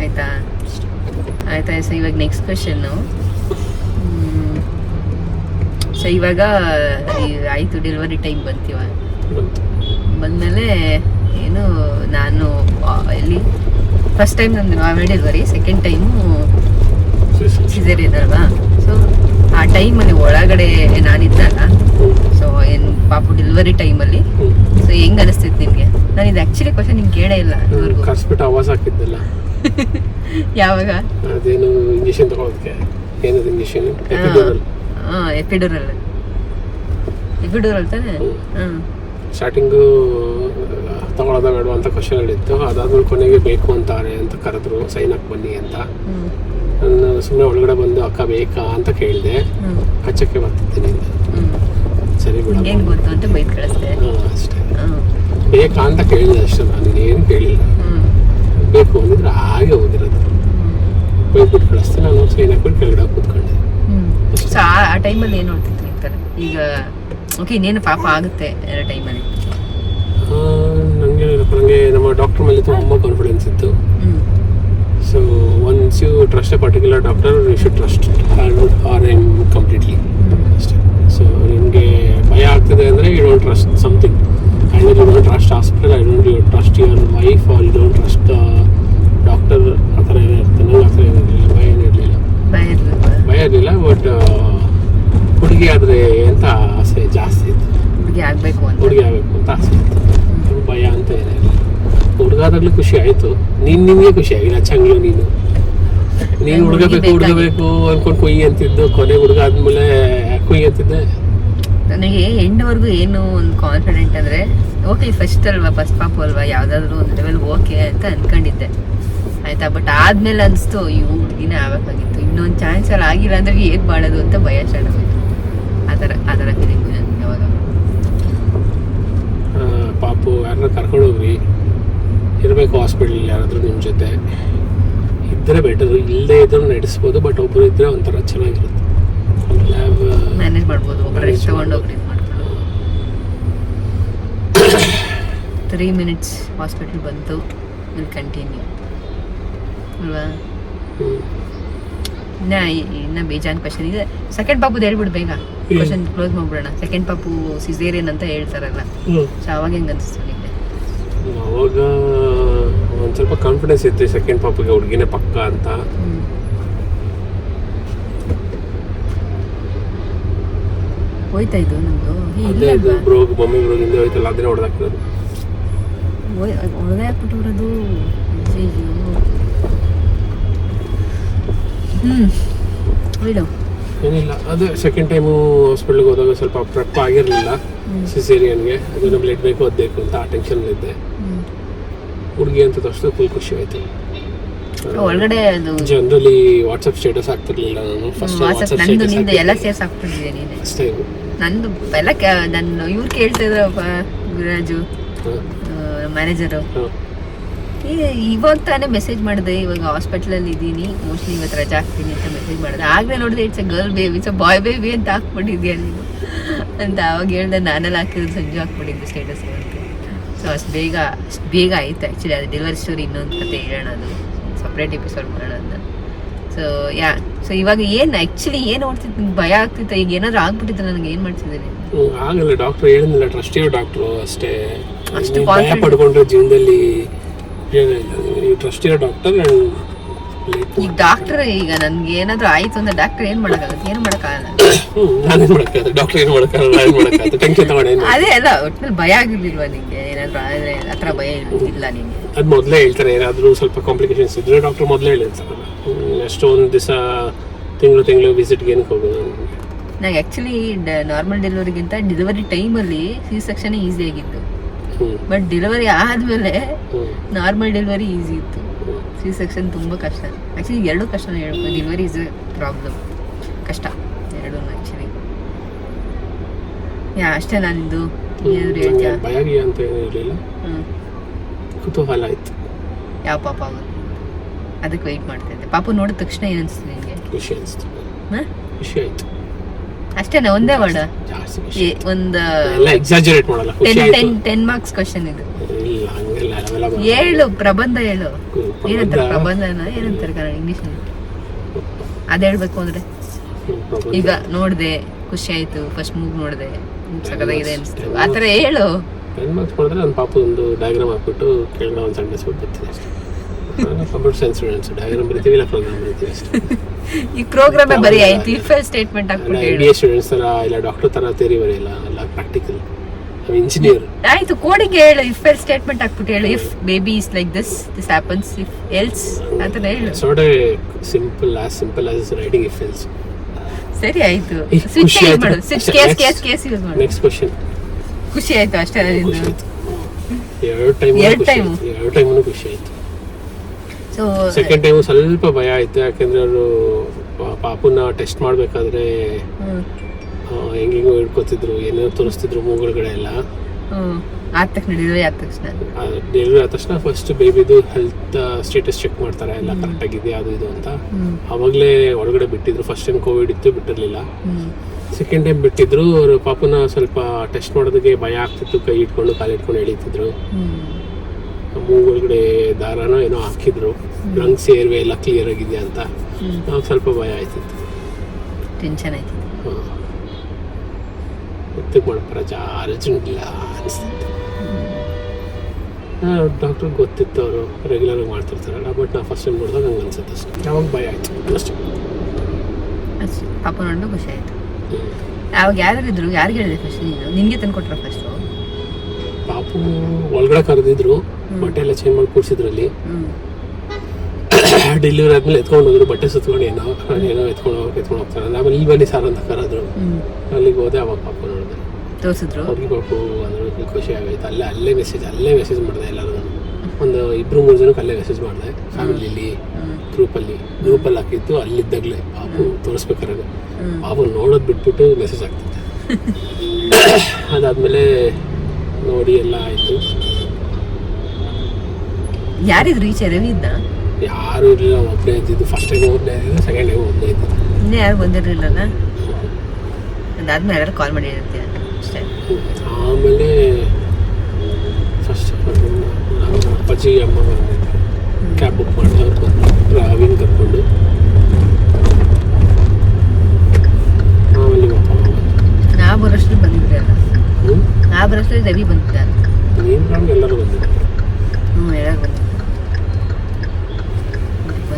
ಆಯ್ತಾ? ಆಯ್ತಾ ಸೊ ಇವಾಗ ನೆಕ್ಸ್ಟ್ ಕ್ವೆಶನ್ನು ಸೊ ಇವಾಗ ಆಯಿತು ಡೆಲಿವರಿ ಟೈಮ್ ಬಂತೀವ. ಬಂತು ಬಂದಮೇಲೆ ಏನು, ನಾನು ಎಲ್ಲಿ ಫಸ್ಟ್ ಟೈಮ್ ನಂದು ನಾವೇ ಡೆಲಿವರಿ ಸೆಕೆಂಡ್ ಟೈಮು ಸಿಸೇರಿಯನ್ ಇದಲ್ವಾ ಸೊ ಆ ಟೈಮಲ್ಲಿ ಒಳಗಡೆ ನಾನಿದ್ದಾಗ ಸೊ ಏನು ಪಾಪು ಡೆಲಿವರಿ ಟೈಮಲ್ಲಿ ಸೊ ಹೆಂಗ್ ಅನಿಸ್ತಿತ್ತು ನಿಮಗೆ? ನಾನು ಇದು ಆ್ಯಕ್ಚುಲಿ ಕ್ವಶನ್ ನಿಮ್ಗೆ ಕೇಳೇ ಇಲ್ಲ. ಕರ್ಸ್ಬಿಟ್ಟು ಆವಾಜ್ ಹಾಕಿದ್ದಲ್ಲ. ಯಾವಾಗ? ಅದೇನು ಇಂಜೆಕ್ಷನ್ ತಗೊಳೋದಕ್ಕೆ? ಏನದು ಇಂಜೆಕ್ಷನ್? ಎಪಿಡ್ಯೂರಲ್ ಹಾಂ ಎಪಿಡೂರಲ್ ಎಪಿಡೂರಲ್ ತಾನೆ. ಹಾಂ. ಸ್ಟಾರ್ಟಿಂಗು ತಗೊಳ್ಳೋದ ಬೇಡ ಅಂತ ಕ್ವಶನ್ಗಳಿತ್ತು ಅದಾದ್ಮೇಲೆ ಕೊನೆಗೆ ಬೇಕು ಅಂತಾರೆ ಅಂತ ಕರೆದ್ರು. ಸೈನ್ ಅಪ್ ಬನ್ನಿ ಅಂತ. ನಾನು ಸುಮ್ಮನೆ ಒಳಗಡೆ ಬಂದು ಅಕ್ಕ ಬೇಕಾ ಅಂತ ಕೇಳಿದೆ. ಕಚ್ಚಕ್ಕೆ ಬರ್ತಿದ್ದೀನಿ ಸರಿ ಬಿಡ ಅಷ್ಟೇ. ಬೇಕಾ ಅಂತ ಕೇಳಿದೆ ಅಷ್ಟೇ ನಾನು ಏನು ಕೇಳಿಲ್ಲ. ಬೇಕು ಅಂದಿದ್ರೆ ಹಾಗೆ ಹೋಗಿರೋದು ಬೈಬಿಟ್ಟು ಕಳಿಸ್ತೀನಿ ನಾನು ಸೈನ್ ಹಾಕೊಂಡು ಕೆಳಗಡೆ ಕೂತ್ಕೊಂಡೆ. ಸೊ ಆ ಟೈಮಲ್ಲಿ ಏನು ಈ ಥರ ಈಗ ಓಕೆ ಇನ್ನೇನು ಪಾಪ ಆಗುತ್ತೆ ಎರಡು ಟೈಮಲ್ಲಿ ನನಗೆ ನನಗೆ ನಮ್ಮ ಡಾಕ್ಟರ್ ಮೇಲೆ ತುಂಬ ಕಾನ್ಫಿಡೆನ್ಸ್ ಇತ್ತು. So once you trust a particular doctor you should trust or um completely ಅಷ್ಟೇ. ಸೊ ನಿಮಗೆ ಭಯ ಆಗ್ತಿದೆ ಅಂದರೆ you don't trust something I don't trust hospital I don't you trust your wife or you don't trust doctor ಆ ಥರ ಏನೋ ಇರುತ್ತೆ ನಂಗೆ ಆ ಥರ ಏನಿರಲಿಲ್ಲ ಭಯ ಇರಲಿಲ್ಲ. ಭಯ ಇರಲಿಲ್ಲ ಬಟ್ ಹುಡುಗಿ ಆದರೆ ಅಂತ ಆಸೆ ಜಾಸ್ತಿ ಇತ್ತು. ಹುಡುಗಿ ಆಗಬೇಕು ಅಂತ. ಹುಡುಗಿ ಆಗಬೇಕು ಅಂತ ಆಸೆ ಇತ್ತು. ಭಯ ಅಂತ ಏನಿಲ್ಲ. ಹುಡುಗಾದಾಗಲೂ ಖುಷಿ ಆಯಿತು. ನೀನು ನಿನಗೆ ಖುಷಿ ಆಗಿಲ್ಲ ಚಂಗ್ಲು ನೀನು. ನೀನು ಹುಡುಗಬೇಕು ಹುಡುಗಬೇಕು ಹುಡುಗ ಬೇಕು ಅನ್ಕೊಂಡು ಕುಯ್ಯಿ ಅಂತಿದ್ದು ಕೊನೆ ಹುಡುಗ ಆದ್ಮೇಲೆ ಕುಯ್ಯಿ ಅಂತಿದ್ದೆ. ನನಗೆ ಎಂಡ್ವರೆಗೂ ಏನು ಒಂದು ಕಾನ್ಫಿಡೆಂಟ್ ಅಂದರೆ ಓಕೆ ಫಸ್ಟ್ ಅಲ್ವಾ ಫಸ್ಟ್ ಪಾಪು ಅಲ್ವಾ ಯಾವುದಾದ್ರೂ ಒಂದು ಲೆವೆಲ್ ಓಕೆ ಅಂತ ಅನ್ಕೊಂಡಿದ್ದೆ. ಆಯ್ತಾ? ಬಟ್ ಆದ್ಮೇಲೆ ಅನಿಸ್ತು ಈ ಹುಡುಗಿನ ಆಗಬೇಕಾಗಿತ್ತು ಇನ್ನೊಂದು ಚಾನ್ಸ್ ಅಲ್ಲಿ ಆಗಿಲ್ಲ ಅಂದ್ರೆ ಏನ್ ಮಾಡೋದು ಅಂತ ಭಯ ಸ್ಟಾರ್ಟ್ ಆಗೋಯ್ತು ಆ ಥರ ಆ ಥರ ಫೀಲಿಂಗ್ ನನಗೆ ಯಾವಾಗ. ಪಾಪು ಯಾರನ್ನ ಕರ್ಕೊಂಡು ಹೋಗ್ರಿ. ಇರಬೇಕು ಹಾಸ್ಪಿಟ್ಲ್ ಯಾರಾದರೂ ನಿಮ್ಮ ಜೊತೆ. ಇದ್ದರೆ ಬೆಟರು ಇಲ್ಲದೇ ಇದ್ರೂ ನಡೆಸ್ಬೋದು ಬಟ್ ಒಬ್ಬರು ಇದ್ದರೆ ಒಂಥರ ಚೆನ್ನಾಗಿರುತ್ತೆ. ಮ್ಯಾನೇಜ್ ಮಾಡ್ಬೋದು. ಒಬ್ಬರು ರೆಸ್ಟ್ ತೊಗೊಂಡು ಒಬ್ರು ಇದು ತ್ರೀ ಮಿನಿಟ್ಸ್ ಹಾಸ್ಪಿಟಲ್ ಬಂತು. ವಿಲ್ ಕಂಟಿನ್ಯೂ ಅಲ್ವಾ ಇನ್ನ ಇನ್ನ ಬೇಜಾನ್ ಕ್ವಶನ್ ಇದೆ ಸೆಕೆಂಡ್ ಪಾಪುದು ಹೇಳ್ಬಿಡು ಬೇಗ. ಕ್ವಶನ್ ಕ್ಲೋಸ್ ಮಾಡ್ಬಿಡೋಣ. ಸೆಕೆಂಡ್ ಪಾಪು ಸಿಸೇರಿಯನ್ ಅಂತ ಹೇಳ್ತಾರಲ್ಲ. ಸೊ ಅವಾಗ ಹೆಂಗ್ ಅನಿಸ್ತು ನಿಮಗೆ ಅವಾಗ ಒಂದು ಸ್ವಲ್ಪ ಕಾನ್ಫಿಡೆನ್ಸ್ ಇತ್ತು ಸೆಕೆಂಡ್ ಪಾಪಿಗೆ ಹುಡುಗಿನೇ ಪಕ್ಕ ಅಂತ. ಹೋಯ್ತಾ ಇದು ನಮ್ದು? ಅದೇ ಇಲ್ಲ ಇದು ಬ್ರೋಗ್ ಮಮ್ಮಿ ಬ್ರೋಗ್ ಹಿಂದೆ ಹೋಯ್ತಲ್ಲ ಅದನ್ನೇ ಹೊಡೆದಾಕಿರೋದು. ಹೊಡೆದೇ ಹಾಕ್ಬಿಟ್ಟವ್ರದು ಅಯ್ಯೋ ಬಿಡು ಏನಿಲ್ಲ. ಅದೇ ಸೆಕೆಂಡ್ ಟೈಮು ಹಾಸ್ಪಿಟ್ಲಿಗೆ ಹೋದಾಗ ಸ್ವಲ್ಪ ಪ್ರಪ್ ಆಗಿರಲಿಲ್ಲ. ಸಿಸೇರಿಯನ್ಗೆ ಅದನ್ನು ಬ್ಲಡ್ ಬೇಕು ಅದು ಬೇಕು ಅಂತ ಆ ಟೆನ್ಷನ್ನಲ್ಲಿದ್ದೆ ಹುಡುಗಿ ಅಂತ ತಕ್ಷಣ ಫುಲ್ ಖುಷಿ ಆಯಿತು. ಒಳಗಡೆ ಅದು ಜನರಲಿ ವಾಟ್ಸಪ್ ಸ್ಟೇಟಸ್ ಹಾಕ್ತಿರ್ಲಿಲ್ಲ ನಾನು. ಫಸ್ಟ್ ವಾಟ್ಸಪ್ ನಂದು ನಿಂದು ಎಲ್ಲ ಸೇರ್ಸ್ ಹಾಕ್ಬಿಟ್ಟಿದ್ದೆ ನೀನು. ಫಸ್ಟ್ ಟೈಮ್ ನಂದು ಎಲ್ಲ ನನ್ನ ಇವ್ರು ಕೇಳ್ತಿದ್ರು ಗುರುರಾಜು ಮ್ಯಾನೇಜರು ಇವಾಗ ತಾನೇ ಮೆಸೇಜ್ ಮಾಡಿದೆ ಇವಾಗ ಹಾಸ್ಪಿಟ್ಲಲ್ಲಿ ಇದ್ದೀನಿ ಮೋಸ್ಟ್ಲಿ ಇವತ್ತು ರಜಾ ಹಾಕ್ತೀನಿ ಅಂತ ಮೆಸೇಜ್ ಮಾಡಿದೆ. ಆಗಲೇ ನೋಡಿದೆ it's a girl baby it's boy baby ಅಂತ ಹಾಕ್ಬಿಟ್ಟಿದ್ಯಾ ನೀನು? ಅಂತ ಅವಾಗ ಹೇಳ್ದೆ ನಾನಲ್ಲಿ ಹಾಕಿದ್ರು ಸಂಜೆ ಹಾಕ್ಬಿಟ್ಟಿದ್ದೆ ಸ್ಟೇಟಸ್ ಅಂತ. ಸೊ ಅಷ್ಟು ಬೇಗ ಅಷ್ಟು ಬೇಗ ಆಯಿತು ಆ್ಯಕ್ಚುಲಿ ಅದು ಡೆಲಿವರಿ ಸ್ಟೋರಿ ಇನ್ನೊಂದು ಕತೆ ಹೇಳೋಣ ಅದು. ಸಪ್ರೇಟ್ ಎಪಿಸೋಡ್ ಮಾಡೋಣ ಅಂತ. ಸೊ ಯಾ ಸೊ ಇವಾಗ ಏನು ಆ್ಯಕ್ಚುಲಿ ಏನು ನೋಡ್ತಿತ್ತು ನಂಗೆ ಭಯ ಆಗ್ತಿತ್ತು. ಈಗ ಏನಾದರೂ ಆಗ್ಬಿಟ್ಟಿತ್ತು ನನಗೆ ಏನು ಮಾಡ್ತಿದ್ದೀನಿ? ಆಗಲ್ಲ ಡಾಕ್ಟರ್ ಹೇಳಿದ್ನಲ್ಲ ಟ್ರಸ್ಟಿಯೋ ಡಾಕ್ಟ್ರು ಅಷ್ಟೇ. ಅಷ್ಟು ಭಯ ಪಡ್ಕೊಂಡ್ರೆ ಜೀವನದಲ್ಲಿ ಡಾಕ್ಟರ್ ಈಗ ಡಾಕ್ಟರ್ ಈಗ ನನ್ಗೆ ಏನಾದ್ರು ಆಯ್ತು ಅಂದ್ರೆ ಡಾಕ್ಟರ್ ಏನು ಮಾಡೋಕ್ಕಾಗುತ್ತೆ? ಏನು ಮಾಡೋಕ್ಕಾಗಲ್ಲ? ನಾನೇನ್ ಡಾಕ್ಟರ್ ಏನ್ ಮಾಡಕ್ಕಾಗಲ್ಲ? ಏನ್ ಮಾಡಕ್ಕಾಗತ್ತೆ? ಟೆನ್ಷನ್ ತಗೊಂಡು ಏನ್ ಅದೇ ಅಲ್ಲ ಒಟ್ಟಿನಲ್ಲಿ ಭಯ ಆಗಿರ್ಲಿಲ್ವಾ ನಿಂಗೆ? ಏನಾದ್ರು ಆದ್ರೆ ಥರ ಭಯ ಇಲ್ಲ ನಿಂಗೆ. ಅದು ಮೊದಲೇ ಹೇಳ್ತಾರೆ ಏನಾದರೂ ಸ್ವಲ್ಪ ಕಾಂಪ್ಲಿಕೇಶನ್ಸ್ ಇದ್ರೆ ಡಾಕ್ಟರ್ ಮೊದಲೇ ಹೇಳಿರ್ತಾರಲ್ಲ ಅಷ್ಟೊಂದು ದಿವಸ ತಿಂಗಳು ತಿಂಗಳು ವಿಸಿಟ್ಗೆ ಏನಕ್ಕೆ ಹೋಗೋದು? ನಂಗೆ ಆ್ಯಕ್ಚುಲಿ ನಾರ್ಮಲ್ ಡೆಲಿವರಿಗಿಂತ ಡೆಲಿವರಿ ಟೈಮಲ್ಲಿ ಸಿ ಸೆಕ್ಷನ್ ಈಸಿ ಆಗಿತ್ತು. ಬಟ್ ಡೆಲಿವರಿ ಆದಮೇಲೆ ನಾರ್ಮಲ್ ಡೆಲಿವರಿ ಈಸಿ ಇತ್ತು. ಸಿ ಸೆಕ್ಷನ್ ತುಂಬ ಕಷ್ಟ. ಆ್ಯಕ್ಚುಲಿ ಎರಡೂ ಕಷ್ಟನೇ ಹೇಳ್ಬೋದು ಡೆಲಿವರಿ ಇಸ್ ಎ ಪ್ರಾಬ್ಲಮ್ ಕಷ್ಟ. ಎರಡೂ ಆ್ಯಕ್ಚುಲಿ ಯಾ ಅಷ್ಟೇ ನಂದು ಏನಾದ್ರು ಹೇಳ್ತೀಯಾ? ಭಯ ಅಂತ ಏನೂ ಇರಲಿಲ್ಲ ಹ್ಞೂ ಕುತೂಹಲ ಆಯ್ತು ಯಾವ ಪಾಪ ಆಗುತ್ತೆ ಅದಕ್ಕೆ ವೆಯ್ಟ್ ಮಾಡ್ತಾ ಇದ್ದೆ. ಪಾಪು ನೋಡಿದ ತಕ್ಷಣ ಏನು ಅನಿಸ್ತು ನಿನಗೆ? ಖುಷಿ ಅನಿಸ್ತು. ಹಾಂ? ಖುಷಿ ಆಯ್ತು. ಅಷ್ಟೇನಾ ಒಂದೇ ವರ್ಡ್ ಜಾಸ್ತಿ ಒಂದು ಎಲ್ಲ ಎಕ್ಸಾಜರೇಟ್ ಮಾಡಲ್ಲ ಖುಷಿ ಟೆನ್ ಆಯ್ತು. ಟೆನ್ ಟೆನ್ ಮಾರ್ಕ್ಸ್ ಕ್ವಶನ್ ಇದು. ಏಳು ಹಂಗೆಲ್ಲ ಅವೆಲ್ಲ ಬರಲ್ಲ. ಹೇಳು ಪ್ರಬಂಧ ಹೇಳು. ಪ್ರಬಂಧ- ಏನಂತಾರೆ ಪ್ರಬಂಧನ ಏನಂತಾರೆ ಕನ್ನಡ ಇಂಗ್ಲಿಷ್ ಅದ್ ಹೇಳ್ಬೇಕು ಅಂದ್ರೆ. ಪ್ರಬಂಧ. ಈಗ ನೋಡ್ದೆ ಖುಷಿ ಆಯ್ತು ಫಸ್ಟ್ ಮೂಗ್ ನೋಡ್ದೆ ಸಖತ್ತಾಗಿದೆ ಅನ್ಸ್ತು ಆತರ ಹೇಳು. ಟೆನ್ ಮಾರ್ಕ್ಸ್ ಮಾಡಿದ್ರೆ ನನ್ನ ಪಾಪ ಒಂದು ಡಯಾಗ್ರಾಮ್ ಹಾಕ್ಬಿಟ್ಟು ಕೆಳಗಡೆ ಒಂದು ಬರ್ತೀನಿ ಅಷ್ಟೇ. ಕಂಪ್ಯೂಟರ್ ಸೈನ್ಸ್ ಸ್ಟೂಡೆಂಟ್ಸ್ ಡಯಾಗ್ರಾಮ್ ಬರಿತೀವಿ ಇಲ್ಲ ಪ್ರೋಗ್ರಾಮ್ ಬರಿತೀವಿ ಅಷ್ಟೇ. ಈ ಪ್ರೋಗ್ರಾಮ್ ಬರೀ ಆಯ್ತು ಇಫ್ ಸ್ಟೇಟ್ಮೆಂಟ್ ಹಾಕ್ಬಿಟ್ಟು ಹೇಳು. ಸ್ಟೂಡೆಂಟ್ಸ್ ಥರ ಇಲ್ಲ ಡಾಕ್ಟರ್ ತರ ತೇರಿ ಬರೆಯಲ್ಲ ಎಲ್ಲ ಪ್ರಾಕ್ಟಿಕಲ್ ಇಂಜಿನಿಯರ್ ಆಯ್ತು ಕೋಡಿಂಗ್ ಹೇಳು ಇಫ್ ಎಲ್ ಸ್ಟೇಟ್ಮೆಂಟ್ ಹಾಕ್ಬಿಟ್ಟು ಹೇಳು. If baby is like this this happens if else ಅಂತ ಹೇಳು. Sort simple as simple as writing if else ಸರಿ ಆಯ್ತು. Switch use. ಮಾಡು? Switch case. Case case use ಮಾಡು. ನೆಕ್ಸ್ಟ್ ಕ್ವೆಶ್ಚನ್ ಖುಷಿ ಆಯ್ತು ಅಷ್ಟೇ ನಿಂದು ಎರಡು ಟೈಮ್ ಎರಡು ಟೈಮ್? ಎರಡು ಟೈಮು ಖುಷಿ ಆಯ್ತು. ಸೊ ಸೆಕೆಂಡ್ ಟೈಮ್ ಸ್ವಲ್ಪ ಭಯ ಆಯ್ತು ಯಾಕೆಂದ್ರೆ ಅವರು ಪಾಪುನ ಟೆಸ್ಟ್ ಮಾಡಬೇಕಾದ್ರೆ ಹೆಂಗೆಂಗೋ ಹಿಡ್ಕೊತಿದ್ರು ಏನೇನೋ ತೋರಿಸ್ತಿದ್ರು ಮೂಗುಳುಗಡೆ ಎಲ್ಲ. ಆದ ತಕ್ಷಣ ಡೆಲಿವರಿ ಆದ ತಕ್ಷಣ. ಡೆಲಿವರಿ ಆದ ತಕ್ಷಣ ಫಸ್ಟ್ ಬೇಬಿದು ಹೆಲ್ತ್ ಸ್ಟೇಟಸ್ ಚೆಕ್ ಮಾಡ್ತಾರೆ ಎಲ್ಲ ಕರೆಕ್ಟ್ ಆಗಿದೆ ಅದು ಇದು ಅಂತ. ಅವಾಗಲೇ ಒಳಗಡೆ ಬಿಟ್ಟಿದ್ರು ಫಸ್ಟ್ ಟೈಮ್ ಕೋವಿಡ್ ಇತ್ತು ಬಿಟ್ಟಿರಲಿಲ್ಲ. ಸೆಕೆಂಡ್ ಟೈಮ್ ಬಿಟ್ಟಿದ್ರು ಅವರು ಪಾಪನ ಸ್ವಲ್ಪ ಟೆಸ್ಟ್ ಮಾಡೋದಕ್ಕೆ ಭಯ ಆಗ್ತಿತ್ತು ಕೈ ಇಟ್ಕೊಂಡು ಕಾಲು ಇಟ್ಕೊಂಡು ಎಳೀತಿದ್ರು ಮೂಗು ಒಳಗಡೆ ದಾರನೋ ಏನೋ ಹಾಕಿದ್ರು. ರಂಗ್ ಸೇರ್ವೆ ಎಲ್ಲ ಕ್ಲಿಯರ್ ಆಗಿದೆ ಅಂತ. ನಾವು ಸ್ವಲ್ಪ ಭಯ ಆಯ್ತಿತ್ತು. ಟೆನ್ಷನ್ ಆಯ್ತು. ಎತ್ತಕ್ಕೆ ಅರ್ಜೆಂಟ್ ಇಲ್ಲ ಅನಿಸ್ತಿತ್ತು. ಡಾಕ್ಟ್ರಿಗೆ ಗೊತ್ತಿತ್ತು ಅವರು ರೆಗ್ಯುಲರ್ ಆಗಿ ಮಾಡ್ತಿರ್ತಾರಲ್ಲ ಬಟ್ ನಾ ಫಸ್ಟ್ ಟೈಮ್ ನೋಡಿದಾಗ ಹಂಗೆ ಅನ್ಸುತ್ತೆ ಅಷ್ಟೇ. ಅವಾಗ ಭಯ ಆಯ್ತು ಅಷ್ಟೇ. ಅಷ್ಟೇ. ಪಾಪ ನೋಡು ಖುಷಿ ಆಯ್ತು. ಅವಾಗ ಯಾರು ಇದ್ರು ಯಾರಿಗೆ ಹೇಳಿದೆ ಫಸ್ಟ್ ನೀನು? ನಿನ್ಗೆ ತಂದು ಕೊಟ್ಟರು ಫಸ್ಟು ಪಾಪು ಒಳಗಡೆ ಕರೆದಿದ್ರು. ಬಟ್ಟೆ ಎಲ್ಲ ಚೇಂಜ್ ಮಾಡಿ ಕೂರಿಸಿದ್ರಲ್ಲಿ. ಡೆಲಿವರಿ ಆದ್ಮೇಲೆ ಎತ್ಕೊಂಡು ಹೋದ್ರು ಬಟ್ಟೆ ಸುತ್ಕೊಂಡು ಏನೋ ಏನೋ ಎತ್ಕೊಂಡು ಹೋಗಿ ಎತ್ಕೊಂಡು ಹೋಗ್ತಾರೆ ಆಮೇಲೆ ಇಲ್ಲಿ ಬನ್ನಿ ಸಾರ್ ಅಂತ ಕರೆದ್ರು. ಅಲ್ಲಿಗೆ ಹೋದೆ ಅವಾಗ ಪಾಪ ನೋಡಿದೆ ತೋರಿಸಿದ್ರು? ಅವ್ರಿಗೆ ಪಾಪು ಅಂದ್ರೆ ಖುಷಿ ಆಗೋಯ್ತು. ಅಲ್ಲೇ ಅಲ್ಲೇ ಮೆಸೇಜ್ ಅಲ್ಲೇ ಮೆಸೇಜ್ ಮಾಡಿದೆ ಎಲ್ಲರೂ ಒಂದು ಇಬ್ರು ಮೂರು ಜನಕ್ಕೆ ಅಲ್ಲೇ ಮೆಸೇಜ್ ಮಾಡಿದೆ. ಫ್ಯಾಮಿಲಿಲಿ ಅಲ್ಲಿ ಗ್ರೂಪಲ್ಲಿ ಗ್ರೂಪಲ್ಲಿ ಹಾಕಿತ್ತು ಅಲ್ಲಿದ್ದಾಗಲೇ. ಪಾಪು ತೋರಿಸ್ಬೇಕಾದ್ರೆ. ಹ್ಮ್. ಪಾಪು ನೋಡೋದು ಬಿಟ್ಬಿಟ್ಟು ಮೆಸೇಜ್ ಆಗ್ತಿತ್ತು ಅದಾದಮೇಲೆ ನೋಡಿ ಎಲ್ಲ ಆಯಿತು. ಯಾರಿದ್ರು ಈಚೆ ರವಿ ಇದ್ದ? ಯಾರು ಇರಲಿಲ್ಲ ಒಬ್ಬನೇ ಇದ್ದಿದ್ದು. ಫಸ್ಟ್ ಟೈಮ್ ಒಬ್ಬನೇ ಇದ್ದಿದ್ದು ಸೆಕೆಂಡ್ ಟೈಮ್ ಒಬ್ಬನೇ ಇದ್ದಿದ್ದು. ಇನ್ನೇ ಯಾರು ಬಂದಿರಲಿಲ್ಲಲ್ಲ ಅದಾದ್ಮೇಲೆ ಯಾರು ಕಾಲ್ ಮಾಡಿ ಹೇಳ್ತೀಯ? ಅಷ್ಟೇ. ಆಮೇಲೆ ಫಸ್ಟ್ ಅಪ್ಪಾಜಿ ಅಮ್ಮ ಕ್ಯಾಬ್ ಬುಕ್ ಮಾಡಿದೆ ಅವ್ರು ಬಂದು ರಾವಿನ ಕರ್ಕೊಂಡು. ಆಮೇಲೆ ಅಪ್ಪ. ನಾ ಅಲ್ಲ? ನಾ ಬರೋಷ್ಟ್ರಲ್ಲಿ ರವಿ ಬಂದಿದ್ದ ನೀನು ಎಲ್ಲರೂ ಹ್ಞೂ ಎಲ್ಲರೂ ಬಂದಿದ್ದ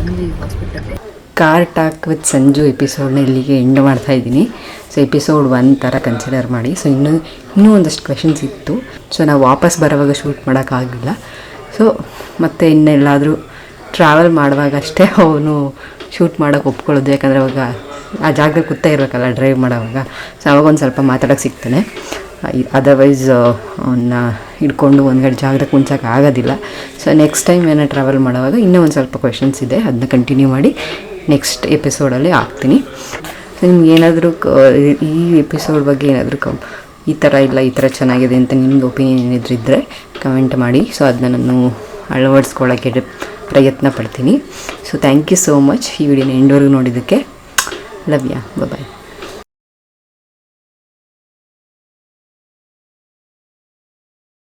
ಬಂದು ಹಾಸ್ಪಿಟಲ್ಗೆ ಕಾರ್ ಟಾಕ್ ವಿತ್ ಸಂಜು ಎಪಿಸೋಡ್ನ ಇಲ್ಲಿಗೆ ಎಂಡ್ ಮಾಡ್ತಾ ಇದ್ದೀನಿ. ಸೊ ಎಪಿಸೋಡ್ ಒನ್ ಥರ ಕನ್ಸಿಡರ್ ಮಾಡಿ. ಸೊ ಇನ್ನೂ ಇನ್ನೂ ಒಂದಷ್ಟು ಕ್ವೆಶನ್ಸ್ ಇತ್ತು. ಸೊ ನಾವು ವಾಪಸ್ ಬರೋವಾಗ ಶೂಟ್ ಮಾಡೋಕ್ಕಾಗಿಲ್ಲ ಸೊ ಮತ್ತು ಇನ್ನೆಲ್ಲಾದರೂ ಟ್ರಾವೆಲ್ ಮಾಡುವಾಗ ಅಷ್ಟೇ ಅವನು ಶೂಟ್ ಮಾಡೋಕ್ಕೆ ಒಪ್ಕೊಳ್ಳೋದು. ಯಾಕಂದರೆ ಅವಾಗ ಆ ಜಾಗದಲ್ಲಿ ಕೂತಾ ಇರಬೇಕಲ್ಲ ಡ್ರೈವ್ ಮಾಡೋವಾಗ. ಸೊ ಅವಾಗ ಒಂದು ಸ್ವಲ್ಪ ಮಾತಾಡೋಕ್ಕೆ ಸಿಗ್ತಾನೆ. ಅದರ್ವೈಸ್ ಅವನ್ನ ಹಿಡ್ಕೊಂಡು ಒಂದು ಗಂಟೆ ಜಾಗದಾಗ ಕುಂಚಕ್ಕೆ ಆಗೋದಿಲ್ಲ. ಸೊ ನೆಕ್ಸ್ಟ್ ಟೈಮ್ ಏನೋ ಟ್ರಾವೆಲ್ ಮಾಡುವಾಗ ಇನ್ನೂ ಒಂದು ಸ್ವಲ್ಪ ಕ್ವೆಶನ್ಸ್ ಇದೆ. ಅದನ್ನ ಕಂಟಿನ್ಯೂ ಮಾಡಿ ನೆಕ್ಸ್ಟ್ ಎಪಿಸೋಡಲ್ಲಿ ಹಾಕ್ತೀನಿ. ಸೊ ನಿಮ್ಗೆ ಏನಾದರೂ ಈ ಎಪಿಸೋಡ್ ಬಗ್ಗೆ ಏನಾದರೂ ಕ, ಈ ಥರ ಇಲ್ಲ, ಈ ಥರ ಚೆನ್ನಾಗಿದೆ ಅಂತ ನಿಮ್ಮದು ಒಪಿನಿಯನ್ ಏನಾದರೂ ಇದ್ದರೆ ಕಮೆಂಟ್ ಮಾಡಿ. ಸೊ ಅದನ್ನ ನಾನು ಅಳವಡಿಸ್ಕೊಳ್ಳೋಕ್ಕೆ ಪ್ರಯತ್ನ ಪಡ್ತೀನಿ. So thank you so much ಈ ವಿಡಿಯೋನ ಎಂಡ್ವರೆಗೂ ನೋಡಿದ್ದಕ್ಕೆ ಲವ್ಯ ಬಾಯ್